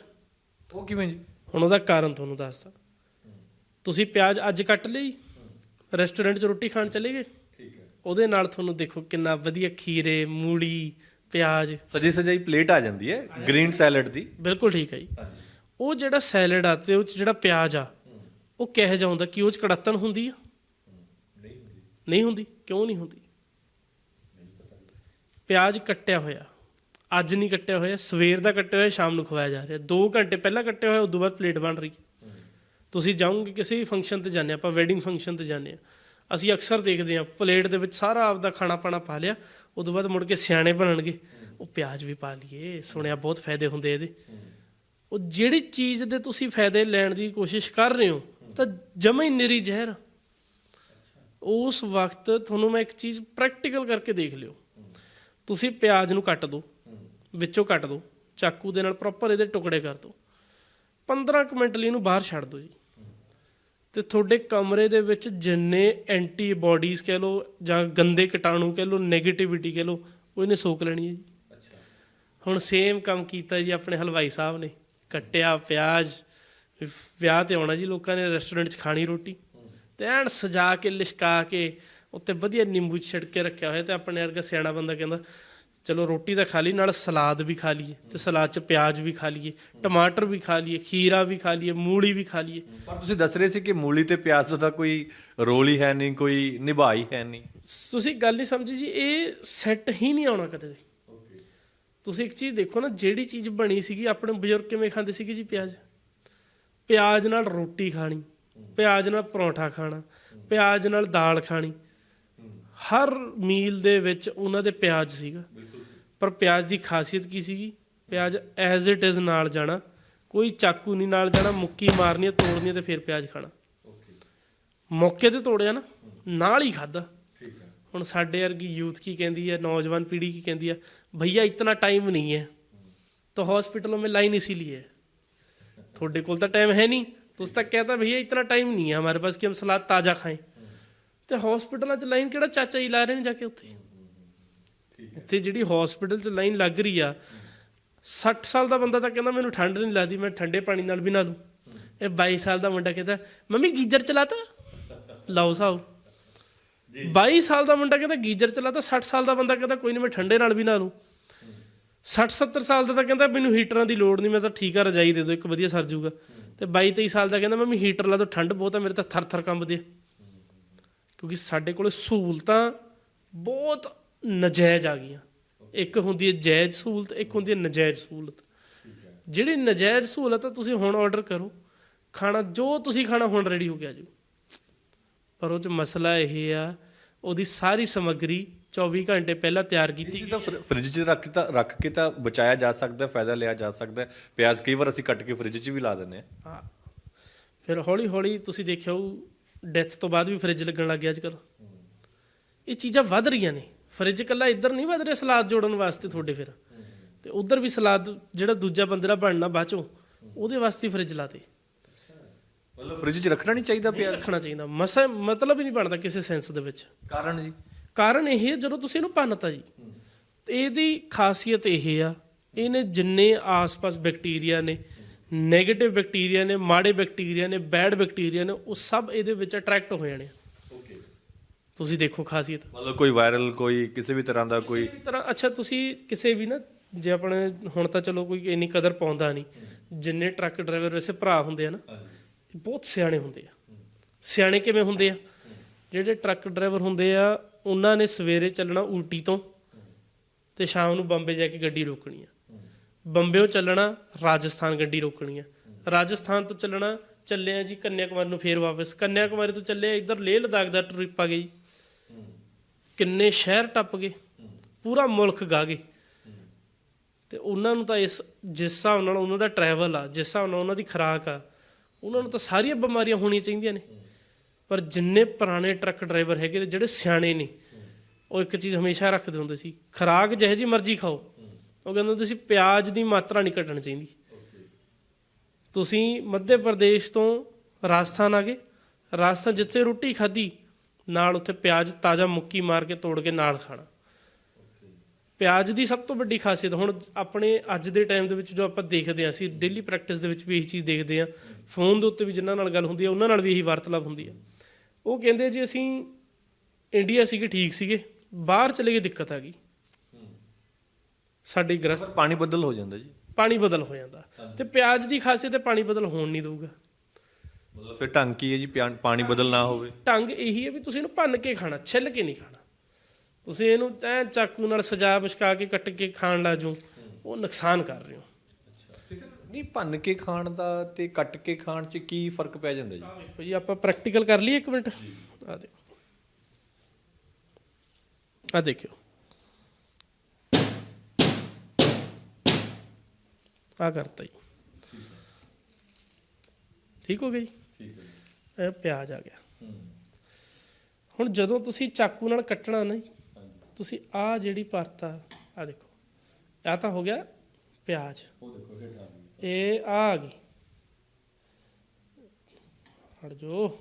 ਉਹ ਕਿਵੇਂ ਜੀ? ਹੁਣ ਉਹਦਾ ਕਾਰਨ ਤੁਹਾਨੂੰ ਦੱਸਦਾ। ਤੁਸੀਂ ਪਿਆਜ਼ ਅੱਜ ਕੱਟ ਲਈ ਰੈਸਟੋਰੈਂਟ 'ਚ ਰੋਟੀ ਖਾਣ ਚਲੇ ਗਏ? ਠੀਕ ਹੈ। ਉਹਦੇ ਨਾਲ ਤੁਹਾਨੂੰ ਦੇਖੋ ਕਿੰਨਾ ਵਧੀਆ ਖੀਰੇ ਮੂਲੀ ਪਿਆਜ਼। ਸਜੀ ਸਜਾਈ ਪਲੇਟ ਆ ਜਾਂਦੀ ਹੈ ਗ੍ਰੀਨ ਸੈਲਡ ਦੀ। ਬਿਲਕੁਲ ਠੀਕ ਹੈ ਜੀ। ਉਹ ਜਿਹੜਾ ਸੈਲਡ ਆ ਤੇ ਉਹ ਜਿਹੜਾ ਪਿਆਜ਼ ਆ ਉਹ ਕਿਹੋ ਜਿਹਾ ਹੁੰਦਾ ਕਿ ਉਹ 'ਚ ਕੜਤਨ ਹੁੰਦੀ ਆ? ਨਹੀਂ ਹੁੰਦੀ। ਕਿਉਂ ਨਹੀਂ ਹੁੰਦੀ? ਪਿਆਜ਼ ਕੱਟਿਆ ਹੋਇਆ। ਅੱਜ ਨਹੀਂ ਕੱਟਿਆ ਹੋਇਆ ਸਵੇਰ ਦਾ ਕੱਟਿਆ ਹੋਇਆ ਸ਼ਾਮ ਨੂੰ ਖਵਾਇਆ ਜਾ ਰਿਹਾ। 2 ਘੰਟੇ ਪਹਿਲਾਂ ਕੱਟਿਆ ਹੋਇਆ ਉਦੋਂ ਬਾਅਦ ਪਲੇਟ ਬਣ ਰਹੀ। ਹੈ ਤੁਸੀਂ ਜਾਓਗੇ ਕਿਸੇ ਵੀ ਫੰਕਸ਼ਨ ਤੇ ਜਾਂਦੇ ਆਪਾਂ ਵੈਡਿੰਗ ਫੰਕਸ਼ਨ ਤੇ ਜਾਂਦੇ ਆ। ਅਸੀਂ ਅਕਸਰ ਦੇਖਦੇ ਆ ਪਲੇਟ ਦੇ ਵਿੱਚ ਸਾਰਾ ਆਪਦਾ ਖਾਣਾ ਪਾਣਾ ਪਾ ਲਿਆ ਉਦੋਂ ਬਾਅਦ ਮੁੜ ਕੇ ਸਿਆਣੇ ਬਣਨਗੇ। ਉਹ ਪਿਆਜ਼ ਵੀ ਪਾ ਲਈਏ ਸੁਣਿਆ ਬਹੁਤ ਫਾਇਦੇ ਹੁੰਦੇ ਇਹਦੇ। ਉਹ ਜਿਹੜੀ ਚੀਜ਼ ਦੇ ਤੁਸੀਂ ਫਾਇਦੇ ਲੈਣ ਦੀ ਕੋਸ਼ਿਸ਼ ਕਰ ਰਹੇ ਹੋ ਤਾਂ ਜਮਾ ਹੀ ਨਿਰੀ ਜ਼ਹਿਰ। ਉਸ ਵਕਤ ਤੁਹਾਨੂੰ ਮੈਂ ਇੱਕ ਚੀਜ਼ ਪ੍ਰੈਕਟੀਕਲ ਕਰਕੇ ਦੇਖ ਲਿਓ। ਤੁਸੀਂ ਪਿਆਜ਼ ਨੂੰ ਕੱਟ ਦਿਓ ਵਿੱਚੋਂ ਕੱਟ ਦਿਓ ਚਾਕੂ ਦੇ ਨਾਲ ਪ੍ਰੋਪਰ ਇਹਦੇ ਟੁਕੜੇ ਕਰ ਦਿਓ 15 ਕੁ ਮਿੰਟ ਲਈ ਇਹਨੂੰ ਬਾਹਰ ਛੱਡ ਦਿਓ ਜੀ। ਤੇ ਤੁਹਾਡੇ ਕਮਰੇ ਦੇ ਵਿੱਚ ਜਿੰਨੇ ਐਂਟੀਬਾਡੀਜ਼ ਕਹਿ ਲਓ ਜਾਂ ਗੰਦੇ ਕੀਟਾਣੂ ਕਹਿ ਲਓ 네ਗੇਟਿਵਿਟੀ ਕਹਿ ਲਓ ਉਹ ਇਹਨੇ ਸੋਕ ਲੈਣੀ ਹੈ ਜੀ। ਹੁਣ ਸੇਮ ਕੰਮ ਕੀਤਾ ਜੀ ਆਪਣੇ ਹਲਵਾਈ ਸਾਹਿਬ ਨੇ। ਕੱਟਿਆ ਪਿਆਜ਼ ਵਿਆਹ ਤੇ ਆਉਣਾ ਜੀ ਲੋਕਾਂ ਨੇ ਰੈਸਟੋਰੈਂਟ 'ਚ ਖਾਣੀ ਰੋਟੀ। ਤੇ ਐਨ ਸਜਾ ਕੇ ਲਿਸ਼ਕਾ ਕੇ ਉੱਤੇ ਵਧੀਆ ਨਿੰਬੂ ਛਿੜਕ ਕੇ ਰੱਖਿਆ ਹੋਇਆ ਤੇ ਆਪਣੇ ਵਰਗਾ ਸਿਆਣਾ ਬੰਦਾ ਕਹਿੰਦਾ ਚਲੋ ਰੋਟੀ ਤਾਂ ਖਾ ਲਈ ਨਾਲ ਸਲਾਦ ਵੀ ਖਾ ਲਈਏ ਤੇ ਸਲਾਦ 'ਚ ਪਿਆਜ਼ ਵੀ ਖਾ ਲਈਏ ਟਮਾਟਰ ਵੀ ਖਾ ਲਈਏ ਖੀਰਾ ਵੀ ਖਾ ਲਈਏ ਮੂਲੀ ਵੀ ਖਾ ਲਈਏ। ਪਰ ਤੁਸੀਂ ਦੱਸ ਰਹੇ ਸੀ ਕਿ ਮੂਲੀ ਤੇ ਪਿਆਸ ਦਾ ਤਾਂ ਕੋਈ ਰੋਲ ਹੀ ਹੈ ਨਹੀਂ ਕੋਈ ਨਿਭਾਈ ਹੈ ਨਹੀਂ। ਤੁਸੀਂ ਗੱਲ ਨਹੀਂ ਸਮਝੀ ਜੀ ਇਹ ਸੈੱਟ ਹੀ ਨਹੀਂ ਆਉਣਾ ਕਦੇ ਤੁਸੀਂ ਇੱਕ ਚੀਜ਼ ਦੇਖੋ ਨਾ ਜਿਹੜੀ ਚੀਜ਼ ਬਣੀ ਸੀਗੀ ਆਪਣੇ ਬਜ਼ੁਰਗ ਕਿਵੇਂ ਖਾਂਦੇ ਸੀਗੇ ਜੀ ਪਿਆਜ਼? ਪਿਆਜ਼ ਨਾਲ ਰੋਟੀ ਖਾਣੀ ਪਿਆਜ਼ ਨਾਲ ਪਰੌਂਠਾ ਖਾਣਾ ਪਿਆਜ਼ ਨਾਲ ਦਾਲ ਖਾਣੀ ਹਰ ਮੀਲ ਦੇ ਵਿੱਚ ਉਹਨਾਂ ਦੇ ਪਿਆਜ਼ ਸੀਗਾ ਪਰ ਪਿਆਜ਼ ਦੀ ਖਾਸੀਅਤ ਕੀ ਸੀਗੀ ਪਿਆਜ਼ ਐਜ਼ ਇਟ ਇਜ਼ ਨਾਲ ਜਾਣਾ ਕੋਈ ਚਾਕੂ ਨਹੀਂ ਨਾਲ ਜਾਣਾ ਮੁੱਕੀ ਮਾਰਨੀ ਹੈ, ਤੋੜਨੀ ਹੈ ਤੇ ਫਿਰ ਪਿਆਜ਼ ਖਾਣਾ ਮੌਕੇ ਤੇ ਤੋੜਿਆ ਨਾ ਨਾਲ ਹੀ ਖਾਦਾ ਹੁਣ ਸਾਡੇ ਵਰਗੀ ਯੂਥ ਕੀ ਕਹਿੰਦੀ ਹੈ ਨੌਜਵਾਨ ਪੀੜ੍ਹੀ ਕੀ ਕਹਿੰਦੀ ਹੈ ਭਈਆ ਇਤਨਾ टाइम नहीं है तो हॉस्पिटलों में लाइन इसीलिए है ਤੁਹਾਡੇ ਕੋਲ ਤਾਂ ਟਾਈम ਹੈ ਨਹੀਂ। ਤੁਸੀਂ ਤਾਂ ਕਹਤਾ ਭਈਆ ਇਤਨਾ ਟਾਈਮ ਨਹੀਂ ਹੈ ਹਮਾਰੇ ਪਾਸ ਕਿ ਹਮ ਸਲਾਦ ਤਾਜ਼ਾ ਖਾएं ਤੇ ਹਸਪੀਟਲਾਂ 'ਚ ਲਾਈਨ ਕਿਹੜਾ ਚਾਚਾ ਜੀ ਲਾ ਰਹੇ ਨੇ ਜਾ ਕੇ ਉੱਥੇ? ਉੱਥੇ ਜਿਹੜੀ ਹਸਪੀਟਲ 'ਚ ਲਾਈਨ ਲੱਗ ਰਹੀ ਆ 60 ਸਾਲ ਦਾ ਬੰਦਾ ਤਾਂ ਕਹਿੰਦਾ ਮੈਨੂੰ ਠੰਡ ਨਹੀਂ ਲੱਗਦੀ ਮੈਂ ਠੰਡੇ ਪਾਣੀ ਨਾਲ ਵੀ ਨਾ ਲੂ। ਇਹ 22 ਸਾਲ ਦਾ ਮੁੰਡਾ ਕਹਿੰਦਾ ਮੰਮੀ ਗੀਜ਼ਰ ਚਲਾਤਾ? ਲਓ ਸਾਹਿਬ। ਜੀ। 22 ਸਾਲ ਦਾ ਮੁੰਡਾ ਕਹਿੰਦਾ ਗੀਜ਼ਰ ਚਲਾਤਾ 60 ਸਾਲ ਦਾ ਬੰਦਾ ਕਹਿੰਦਾ ਕੋਈ ਨਹੀਂ ਮੈਂ ਠੰਡੇ ਨਾਲ ਵੀ ਨਾ ਲੂ। 60 70 ਸਾਲ ਦਾ ਤਾਂ ਕਹਿੰਦਾ ਮੈਨੂੰ ਹੀਟਰਾਂ ਦੀ ਲੋੜ ਨਹੀਂ, ਮੈਂ ਤਾਂ ਠੀਕ ਆ, ਰਜਾਈ ਦੇ ਦਿਓ, ਇੱਕ ਵਧੀਆ ਸਰ ਜੂਗਾ ਤੇ 22 23 ਸਾਲ ਦਾ ਕਹਿੰਦਾ, ਮੰਮੀ, ਹੀਟਰ ਲਾ ਦੋ ਠੰਡ ਬਹੁਤ ਆ, ਮੇਰੇ ਤਾਂ ਥਰ ਥਰ ਕੰਬਦੇ ਆ ਕਿਉਂਕਿ ਸਾਡੇ ਕੋਲ ਸਹੂਲਤਾਂ ਬਹੁਤ ਨਜਾਇਜ਼ ਆ ਗਈਆਂ। ਇੱਕ ਹੁੰਦੀ ਹੈ ਜਾਇਜ਼ ਸਹੂਲਤ, ਇੱਕ ਹੁੰਦੀ ਹੈ ਨਜਾਇਜ਼ ਸਹੂਲਤ। ਜਿਹੜੀ ਨਜਾਇਜ਼ ਸਹੂਲਤ ਆ, ਤੁਸੀਂ ਹੁਣ ਆਰਡਰ ਕਰੋ। ਖਾਣਾ, ਜੋ ਤੁਸੀਂ ਖਾਣਾ ਹੁਣ ਰੈਡੀ ਹੋ ਗਿਆ ਜੀ। ਪਰ ਉਹ ਚ ਮਸਲਾ ਇਹ ਆ, ਉਹਦੀ ਸਾਰੀ ਸਮੱਗਰੀ 24 ਘੰਟੇ ਪਹਿਲਾਂ ਤਿਆਰ ਕੀਤੀ ਇਹ ਤਾਂ ਫ੍ਰਿਜ 'ਚ ਰੱਖ ਤਾਂ ਰੱਖ ਕੇ ਤਾਂ ਬਚਾਇਆ ਜਾ ਸਕਦਾ ਹੈ, ਫਾਇਦਾ ਲਿਆ ਜਾ ਸਕਦਾ। ਹੈ। ਪਿਆਜ਼ ਕਈ ਵਾਰ ਅਸੀਂ ਕੱਟ ਕੇ ਫ੍ਰਿਜ 'ਚ ਵੀ ਲਾ ਦਿੰਦੇ ਹਾਂ। ਹਾਂ। ਫਿਰ ਹੌਲੀ ਹੌਲੀ ਤੁਸੀਂ ਦੇਖਿਆ ਉਹ ਡੈਥ ਤੋਂ ਬਾਅਦ ਵੀ ਫ੍ਰਿਜ ਲੱਗਣ ਲੱਗ ਗਿਆ ਅੱਜਕੱਲ ਇਹ ਚੀਜ਼ਾਂ ਵੱਧ ਰਹੀਆਂ ਨੇ। ਫ੍ਰਿਜ ਕੱਲਾ ਇੱਧਰ ਨਹੀਂ ਵੱਧ ਰਿਹਾ ਸਲਾਦ ਜੋੜਨ ਵਾਸਤੇ ਤੁਹਾਡੇ ਫਿਰ। ਤੇ ਉਧਰ ਵੀ ਸਲਾਦ ਜਿਹੜਾ ਦੂਜਾ ਬੰਦੇ ਦਾ ਬਣਨਾ ਬਾਚੋ ਉਹਦੇ ਵਾਸਤੇ ਫ੍ਰਿਜ ਲਾਤੇ। ਮਤਲਬ ਫ੍ਰਿਜ 'ਚ ਰੱਖਣਾ ਨਹੀਂ ਚਾਹੀਦਾ ਪਿਆਜ਼? ਰੱਖਣਾ ਚਾਹੀਦਾ। ਮਸਾ ਮਤਲਬ ਹੀ ਨਹੀਂ ਬਣਦਾ ਕਿਸੇ ਸੈਂਸ ਦੇ ਵਿੱਚ। ਕਾਰਨ ਜੀ? ਕਾਰਨ ਇਹ ਹੈ ਜਦੋਂ ਤੁਸੀਂ ਇਹਨੂੰ ਭੰਨਤਾ ਜੀ। ਇਹਦੀ ਖਾਸੀਅਤ ਇਹ ਆ ਇਹਨੇ ਜਿੰਨੇ ਆਸ-ਪਾਸ ਬੈਕਟੀਰੀਆ ਨੇ 네ਗੇਟਿਵ ਬੈਕਟੀਰੀਆ ਨੇ ਮਾੜੇ ਬੈਕਟੀਰੀਆ ਨੇ ਬੈਡ ਬੈਕਟੀਰੀਆ ਨੇ ਉਹ ਸਭ ਇਹਦੇ ਵਿੱਚ ਅਟਰੈਕਟ ਹੋ ਜਾਣੇ ਤੁਸੀਂ ਦੇਖੋ ਖਾਸੀਅਤ। ਮਤਲਬ ਕੋਈ ਵਾਇਰਲ ਕੋਈ ਕਿਸੇ ਵੀ ਤਰ੍ਹਾਂ ਦਾ ਕੋਈ ਕਿਸੇ ਵੀ ਤਰ੍ਹਾਂ ਅੱਛਾ ਤੁਸੀਂ ਕਿਸੇ ਵੀ ਨਾ ਜੇ ਆਪਣੇ ਹੁਣ ਤਾਂ ਚਲੋ ਕੋਈ ਇੰਨੀ ਕਦਰ ਪਾਉਂਦਾ ਨਹੀਂ। ਜਿੰਨੇ ਟਰੱਕ ਡਰਾਈਵਰ ਵੈਸੇ ਭਰਾ ਹੁੰਦੇ ਆ ਨਾ ਬਹੁਤ ਸਿਆਣੇ ਹੁੰਦੇ ਆ। ਸਿਆਣੇ ਕਿਵੇਂ ਹੁੰਦੇ ਆ? ਜਿਹੜੇ ਟਰੱਕ ਡਰਾਈਵਰ ਹੁੰਦੇ ਆ ਉਹਨਾਂ ਨੇ ਸਵੇਰੇ ਚੱਲਣਾ ਊਟੀ ਤੋਂ ਤੇ ਸ਼ਾਮ ਨੂੰ ਬੰਬੇ ਜਾ ਕੇ ਗੱਡੀ ਰੋਕਣੀ ਆ। ਬੰਬੇੋਂ ਚੱਲਣਾ ਰਾਜਸਥਾਨ ਗੱਡੀ ਰੋਕਣੀ ਆ। ਰਾਜਸਥਾਨ ਤੋਂ ਚੱਲਣਾ ਚੱਲਿਆ ਜੀ ਕੰਨਿਆ ਕੁਮਾਰੀ ਨੂੰ ਫੇਰ ਵਾਪਸ। ਕੰਨਿਆ ਕੁਮਾਰੀ ਤੋਂ ਚੱਲਿਆ ਇੱਧਰ ਲੇਹ ਲਦਾਖ ਦਾ ਟ੍ਰਿਪ ਆ ਗਈ। ਕਿੰਨੇ ਸ਼ਹਿਰ ਟੱਪ ਗਏ। ਪੂਰਾ ਮੁਲਕ ਗਾ ਗਏ। ਤੇ ਉਹਨਾਂ ਨੂੰ ਤਾਂ ਇਸ, ਜਿਸ ਹਿਸਾਬ ਨਾਲ ਉਹਨਾਂ ਦਾ ਟਰੈਵਲ ਆ, ਜਿਸ ਹਿਸਾਬ ਨਾਲ ਉਹਨਾਂ ਦੀ ਖੁਰਾਕ ਆ, ਉਹਨਾਂ ਨੂੰ ਤਾਂ ਸਾਰੀਆਂ ਬਿਮਾਰੀਆਂ ਹੋਣੀਆਂ ਚਾਹੀਦੀਆਂ ਨੇ। ਪਰ ਜਿੰਨੇ ਪੁਰਾਣੇ ਟਰੱਕ ਡਰਾਈਵਰ ਹੈਗੇ ਨੇ, ਜਿਹੜੇ ਸਿਆਣੇ ਨੇ, ਉਹ ਇੱਕ ਚੀਜ਼ ਹਮੇਸ਼ਾ ਰੱਖਦੇ ਹੁੰਦੇ ਸੀ, ਖੁਰਾਕ ਜਿਹੇ ਜੀ ਮਰਜ਼ੀ ਖਾਓ। ਉਹ ਕਹਿੰਦੇ ਤੁਸੀਂ ਪਿਆਜ਼ ਦੀ ਮਾਤਰਾ ਨਹੀਂ ਘਟਣੀ ਚਾਹੀਦੀ। ਤੁਸੀਂ ਮੱਧ ਪ੍ਰਦੇਸ਼ ਤੋਂ ਰਾਜਸਥਾਨ ਆ ਗਏ, ਰਾਜਸਥਾਨ ਜਿੱਥੇ ਰੋਟੀ ਖਾਧੀ, ਨਾਲ ਉੱਥੇ ਪਿਆਜ਼ ਤਾਜ਼ਾ ਮੁੱਕੀ ਮਾਰ ਕੇ ਤੋੜ ਕੇ ਨਾਲ ਖਾਣਾ। ਪਿਆਜ਼ ਦੀ ਸਭ ਤੋਂ ਵੱਡੀ ਖਾਸੀਅਤ, ਹੁਣ ਆਪਣੇ ਅੱਜ ਦੇ ਟਾਈਮ ਦੇ ਵਿੱਚ ਜੋ ਆਪਾਂ ਦੇਖਦੇ ਹਾਂ, ਅਸੀਂ ਡੇਲੀ ਪ੍ਰੈਕਟਿਸ ਦੇ ਵਿੱਚ ਵੀ ਇਹੀ ਚੀਜ਼ ਦੇਖਦੇ ਹਾਂ। ਫੋਨ ਦੇ ਉੱਤੇ ਵੀ ਜਿਨ੍ਹਾਂ ਨਾਲ ਗੱਲ ਹੁੰਦੀ ਹੈ, ਉਹਨਾਂ ਨਾਲ ਵੀ ਇਹੀ ਵਾਰਤਾਲਾਪ ਹੁੰਦੀ ਹੈ। ਉਹ ਕਹਿੰਦੇ ਜੀ ਅਸੀਂ ਇੰਡੀਆ ਸੀਗੇ ਠੀਕ ਸੀਗੇ ਬਾਹਰ ਚਲੇ ਗਏ ਦਿੱਕਤ ਆ ਗਈ। ਸਾਡੀ ਗ੍ਰਸਤ ਪਾਣੀ ਬਦਲ ਹੋ ਜਾਂਦਾ ਜੀ। ਪਾਣੀ ਬਦਲ ਹੋ ਜਾਂਦਾ। ਤੇ ਪਿਆਜ਼ ਦੀ ਖਾਸੀਅਤ ਹੈ ਪਾਣੀ ਬਦਲ ਹੋਣ ਨਹੀਂ ਦਊਗਾ। ਮਤਲਬ ਫਿਰ ਢੰਗ ਕੀ ਹੈ ਜੀ ਪਾਣੀ ਬਦਲ ਨਾ ਹੋਵੇ? ਢੰਗ ਇਹੀ ਹੈ ਵੀ ਤੁਸੀਂ ਇਹਨੂੰ ਭੰਨ ਕੇ ਖਾਣਾ ਛਿੱਲ ਕੇ ਨਹੀਂ ਖਾਣਾ। ਤੁਸੀਂ ਇਹਨੂੰ ਐ ਚਾਕੂ ਨਾਲ ਸਜਾ ਬਸ਼ਕਾ ਕੇ ਕੱਟ ਕੇ ਖਾਣ ਲੱਜੋ ਉਹ ਨੁਕਸਾਨ ਕਰ ਰਹੇ ਹੋ। ਨਹੀਂ ਭੰਨ ਕੇ ਖਾਣ ਦਾ ਤੇ ਕੱਟ ਕੇ ਖਾਣ 'ਚ ਕੀ ਫ਼ਰਕ ਪੈ ਜਾਂਦਾ ਜੀ? ਵੇਖੋ ਜੀ ਆਪਾਂ ਪ੍ਰੈਕਟੀਕਲ ਕਰ ਲਈਏ ਇੱਕ ਮਿੰਟ। ਆ ਦੇਖੋ। ਆ ਦੇਖਿਓ। ਆ ਕਰਤਾ ਜੀ। ਠੀਕ ਹੋ ਗਿਆ ਜੀ? ਠੀਕ ਹੈ ਇਹ ਪਿਆਜ਼ ਆ ਗਿਆ। ਹੁਣ ਜਦੋਂ ਤੁਸੀਂ ਚਾਕੂ ਨਾਲ ਕੱਟਣਾ ਨਾ ਜੀ, ਤੁਸੀਂ ਆ ਜਿਹੜੀ ਪਰਤ ਆ ਆ ਦੇਖੋ। ਆ ਤਾਂ ਹੋ ਗਿਆ ਪਿਆਜ਼। ਉਹ ਦੇਖੋ ਹੇਠਾਂ ਇਹ ਆ ਗਈ। ਹਟ ਜੋ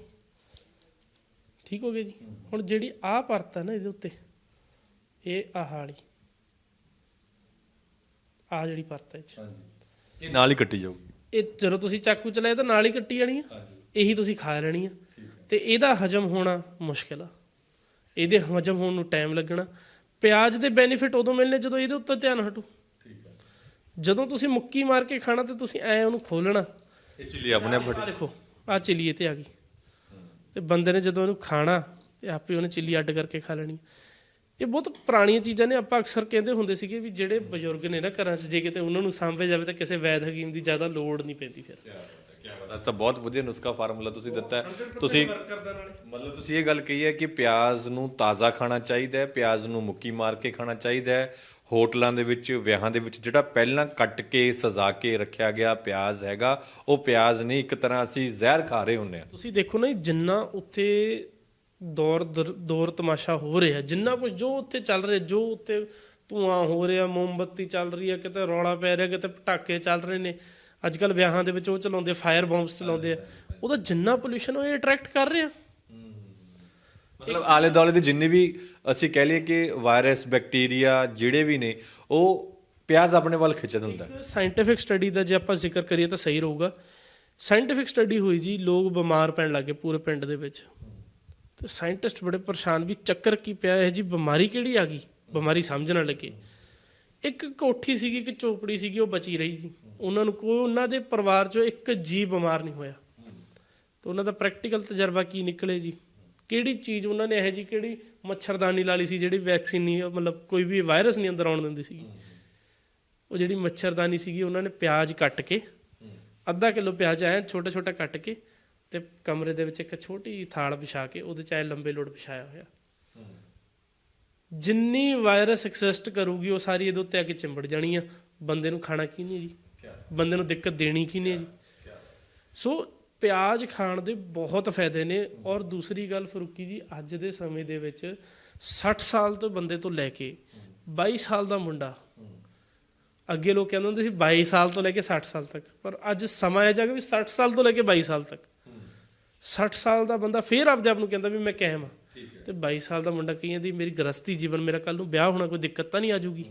ਠੀਕ ਹੋ ਗਿਆ ਜੀ। ਹੁਣ ਜਿਹੜੀ ਆ ਪਰਤ ਆ ਨਾ ਇਹਦੇ ਉੱਤੇ ਇਹ ਆਹ ਵਾਲੀ। ਆ ਜਿਹੜੀ ਪਰਤ ਹੈ। ਹਾਂਜੀ। ਇਹ ਨਾਲ ਹੀ ਕੱਟੀ ਜਾਊਗੀ। ਇਹ ਜਦੋਂ ਤੁਸੀਂ ਚਾਕੂ ਚਲਾਏ ਤਾਂ ਨਾਲ ਹੀ ਕੱਟੀ ਜਾਣੀ ਆ। ਇਹੀ ਤੁਸੀਂ ਖਾ ਲੈਣੀ ਆ। ਤੇ ਇਹਦਾ ਹਜਮ ਹੋਣਾ ਮੁਸ਼ਕਿਲ ਆ। ਇਹਦੇ ਹਜਮ ਹੋਣ ਨੂੰ ਟਾਈਮ ਲੱਗਣਾ। ਪਿਆਜ਼ ਦੇ ਬੈਨੀਫਿਟ ਉਦੋਂ ਮਿਲਨੇ ਜਦੋਂ ਇਹਦੇ ਉੱਤੇ ਧਿਆਨ ਹਟੂ। ਹੈ ਜਦੋਂ ਤੁਸੀਂ ਮੁੱਕੀ ਮਾਰ ਕੇ ਖਾਣਾ ਤੇ ਤੁਸੀਂ ਐ ਉਹਨੂੰ ਖੋਲਣਾ। ਇਹ ਚਿੱਲੀ ਆਪਣੇ ਫਟੇ। ਦੇਖੋ ਆ ਚਿੱਲੀ ਤੇ ਆ ਗਈ। ਤੇ ਬੰਦੇ ਨੇ ਜਦੋਂ ਇਹਨੂੰ ਖਾਣਾ ਤੇ ਆਪੇ ਉਹਨੇ ਚਿੱਲੀ ਅੱਡ ਕਰਕੇ ਖਾ ਲੈਣੀ। ਇਹ ਬਹੁਤ ਪੁਰਾਣੀਆਂ ਚੀਜ਼ਾਂ ਨੇ ਆਪਾਂ ਅਕਸਰ ਕਹਿੰਦੇ ਹੁੰਦੇ ਸੀਗੇ ਵੀ ਜਿਹੜੇ ਬਜ਼ੁਰਗ ਨੇ ਨਾ ਘਰਾਂ 'ਚ ਜੇ ਕਿਤੇ ਉਹਨਾਂ ਨੂੰ ਸਾਂਭੇ ਜਾਵੇ ਤਾਂ ਕਿਸੇ ਵੈਦ ਹਕੀਮ ਦੀ ਜ਼ਿਆਦਾ ਲੋੜ ਨਹੀਂ ਪੈਂਦੀ ਫਿਰ। ਕੀ ਬਾਤ ਹੈ ਤਾਂ ਬਹੁਤ ਵਧੀਆ ਨੁਸਖਾ ਫਾਰਮੂਲਾ ਤੁਸੀਂ ਦਿੱਤਾ ਹੈ। ਤੁਸੀਂ ਮਤਲਬ ਤੁਸੀਂ ਇਹ ਗੱਲ ਕਹੀ ਹੈ ਕਿ ਪਿਆਜ਼ ਨੂੰ ਤਾਜ਼ਾ ਖਾਣਾ ਚਾਹੀਦਾ ਹੈ ਪਿਆਜ਼ ਨੂੰ ਮੁੱਕੀ ਮਾਰ ਕੇ ਖਾਣਾ ਚਾਹੀਦਾ ਹੈ। ਹੋਟਲਾਂ ਦੇ ਵਿੱਚ ਵਿਆਹਾਂ ਦੇ ਵਿੱਚ ਜਿਹੜਾ ਪਹਿਲਾਂ ਕੱਟ ਕੇ ਸਜ਼ਾ ਕੇ ਰੱਖਿਆ ਗਿਆ ਪਿਆਜ਼ ਹੈਗਾ ਉਹ ਪਿਆਜ਼ ਨਹੀਂ ਇੱਕ ਤਰ੍ਹਾਂ ਅਸੀਂ ਜ਼ਹਿਰ ਖਾ ਰਹੇ ਹੁੰਨੇ ਆ ਤੁਸੀਂ ਦੇਖੋ ਨਾ ਜਿੰਨਾ ਉੱਥੇ ਦੌਰ ਦਰ- ਦੌਰ ਤਮਾਸ਼ਾ ਹੋ ਰਿਹਾ ਜਿੰਨਾ ਕੁਝ ਜੋ ਉੱਥੇ ਚੱਲ ਰਿਹਾ ਜੋ ਉੱਥੇ ਧੂਆਂ ਹੋ ਰਿਹਾ ਮੋਮਬੱਤੀ ਚੱਲ ਰਹੀ ਹੈ ਕਿਤੇ ਰੌਲਾ ਪੈ ਰਿਹਾ ਕਿਤੇ ਪਟਾਕੇ ਚੱਲ ਰਹੇ ਨੇ ਅੱਜ ਕੱਲ ਵਿਆਹਾਂ ਦੇ ਵਿੱਚ ਉਹ ਚਲਾਉਂਦੇ ਫਾਇਰ ਬੰਬਸ ਚਲਾਉਂਦੇ ਆ। ਉਹਦਾ ਜਿੰਨਾ ਪੋਲੂਸ਼ਨ ਉਹ ਅਟਰੈਕਟ ਕਰ ਰਿਹਾ। ਮਤਲਬ ਆਲੇ ਦੁਆਲੇ ਦੇ ਜਿੰਨੇ ਵੀ ਅਸੀਂ ਕਹਿ ਲਈਏ ਕਿ ਵਾਇਰਸ ਬੈਕਟੀਰੀਆ ਜਿਹੜੇ ਵੀ ਨੇ ਉਹ ਪਿਆਜ਼ ਆਪਣੇ ਵੱਲ ਖਿੱਚ ਦਿੰਦਾ ਹੈ। ਸਾਇੰਟੀਫਿਕ ਸਟੱਡੀ ਦਾ ਜੇ ਆਪਾਂ ਜ਼ਿਕਰ ਕਰੀਏ ਤਾਂ ਸਹੀ ਰਹੂਗਾ। ਸਾਇੰਟੀਫਿਕ ਸਟੱਡੀ ਹੋਈ ਜੀ ਲੋਕ ਬਿਮਾਰ ਪੈਣ ਲੱਗੇ ਪੂਰੇ ਪਿੰਡ ਦੇ ਵਿੱਚ। ਤੇ ਸਾਇੰਟਿਸਟ ਬੜੇ ਪਰੇਸ਼ਾਨ ਵੀ ਚੱਕਰ ਕੀ ਪਿਆ ਇਹ ਜੀ ਬਿਮਾਰੀ ਕਿਹੜੀ ਆ ਗਈ? ਬਿਮਾਰੀ ਸਮਝ ਨਾ ਲੱਗੇ। ਇੱਕ ਕੋਠੀ ਸੀਗੀ, ਇੱਕ ਚੋਪੜੀ ਸੀਗੀ, ਉਹ ਬਚੀ ਰਹੀ ਸੀ। ਉਹਨਾਂ ਨੂੰ ਕੋਈ ਉਹਨਾਂ ਦੇ ਪਰਿਵਾਰ ਚੋਂ ਇੱਕ ਜੀ ਬਿਮਾਰ ਨਹੀਂ ਹੋਇਆ। ਤੇ ਉਹਨਾਂ ਦਾ ਪ੍ਰੈਕਟੀਕਲ ਤਜਰਬਾ ਕੀ ਨਿਕਲੇ ਜੀ? ਕਿਹੜੀ ਚੀਜ਼ ਉਹਨਾਂ ਨੇ ਇਹ ਜੀ ਕਿਹੜੀ ਮੱਛਰਦਾਨੀ ਲਾ ਲਈ ਸੀ, ਜਿਹੜੀ ਵੈਕਸੀਨ ਨਹੀਂ, ਮਤਲਬ ਕੋਈ ਵੀ ਵਾਇਰਸ ਨਹੀਂ ਅੰਦਰ ਆਉਣ ਦਿੰਦੀ ਸੀਗੀ? ਉਹ ਜਿਹੜੀ ਮੱਛਰਦਾਨੀ ਸੀਗੀ, ਉਹਨਾਂ ਨੇ ਪਿਆਜ਼ ਕੱਟ ਕੇ, ਅੱਧਾ ਕਿਲੋ ਪਿਆਜ਼ ਐ ਛੋਟਾ ਛੋਟਾ ਕੱਟ ਕੇ ਤੇ ਕਮਰੇ ਦੇ ਵਿੱਚ ਇੱਕ ਛੋਟੀ ਥਾਲ ਵਿਛਾ ਕੇ, ਉਹਦੇ ਚ ਐ ਲੰਬੇ ਲੋੜ ਵਿਛਾਇਆ ਹੋਇਆ। ਜਿੰਨੀ ਵਾਇਰਸ ਐਕਸਿਸਟ ਕਰੂਗੀ ਉਹ ਸਾਰੀ ਇਹਦੇ ਉੱਤੇ ਆ ਕੇ ਚਿੰਬੜ ਜਾਣੀ ਆ। ਬੰਦੇ ਨੂੰ ਖਾਣਾ ਕੀ ਨਹੀਂ ਜੀ? ਬੰਦੇ ਨੂੰ ਦਿੱਕਤ ਦੇਣੀ ਕੀ ਨਹੀਂ ਜੀ? ਸੋ ਪਿਆਜ਼ ਖਾਣ ਦੇ ਬਹੁਤ ਫਾਇਦੇ ਨੇ। ਔਰ ਦੂਸਰੀ ਗੱਲ ਫਰੂਕੀ ਜੀ ਅੱਜ ਦੇ ਸਮੇਂ ਦੇ ਵਿੱਚ 60 ਸਾਲ ਤੋਂ ਬੰਦੇ ਤੋਂ ਲੈ ਕੇ 22 ਸਾਲ ਦਾ ਮੁੰਡਾ ਅੱਗੇ ਲੋਕ ਕਹਿੰਦੇ ਹੁੰਦੇ ਸੀ 22 ਸਾਲ ਤੋਂ ਲੈ ਕੇ 60 ਸਾਲ ਤੱਕ। ਪਰ ਅੱਜ ਸਮਾਂ ਇਹ ਜਾਗਾ ਵੀ 60 ਸਾਲ ਤੋਂ ਲੈ ਕੇ 22 ਸਾਲ ਤੱਕ। 60 ਸਾਲ ਦਾ ਬੰਦਾ ਫੇਰ ਆਪਦੇ ਆਪ ਨੂੰ ਕਹਿੰਦਾ ਵੀ ਮੈਂ ਕਾਇਮ ਆ। ਤੇ 22 ਸਾਲ ਦਾ ਮੁੰਡਾ ਕਹੀਆਂ ਦੀ ਮੇਰੀ ਗ੍ਰਸਤੀ ਜੀਵਨ, ਮੇਰਾ ਕੱਲ ਨੂੰ ਵਿਆਹ ਹੋਣਾ ਕੋਈ ਦਿੱਕਤ ਤਾਂ ਨਹੀਂ ਆਜੂਗੀ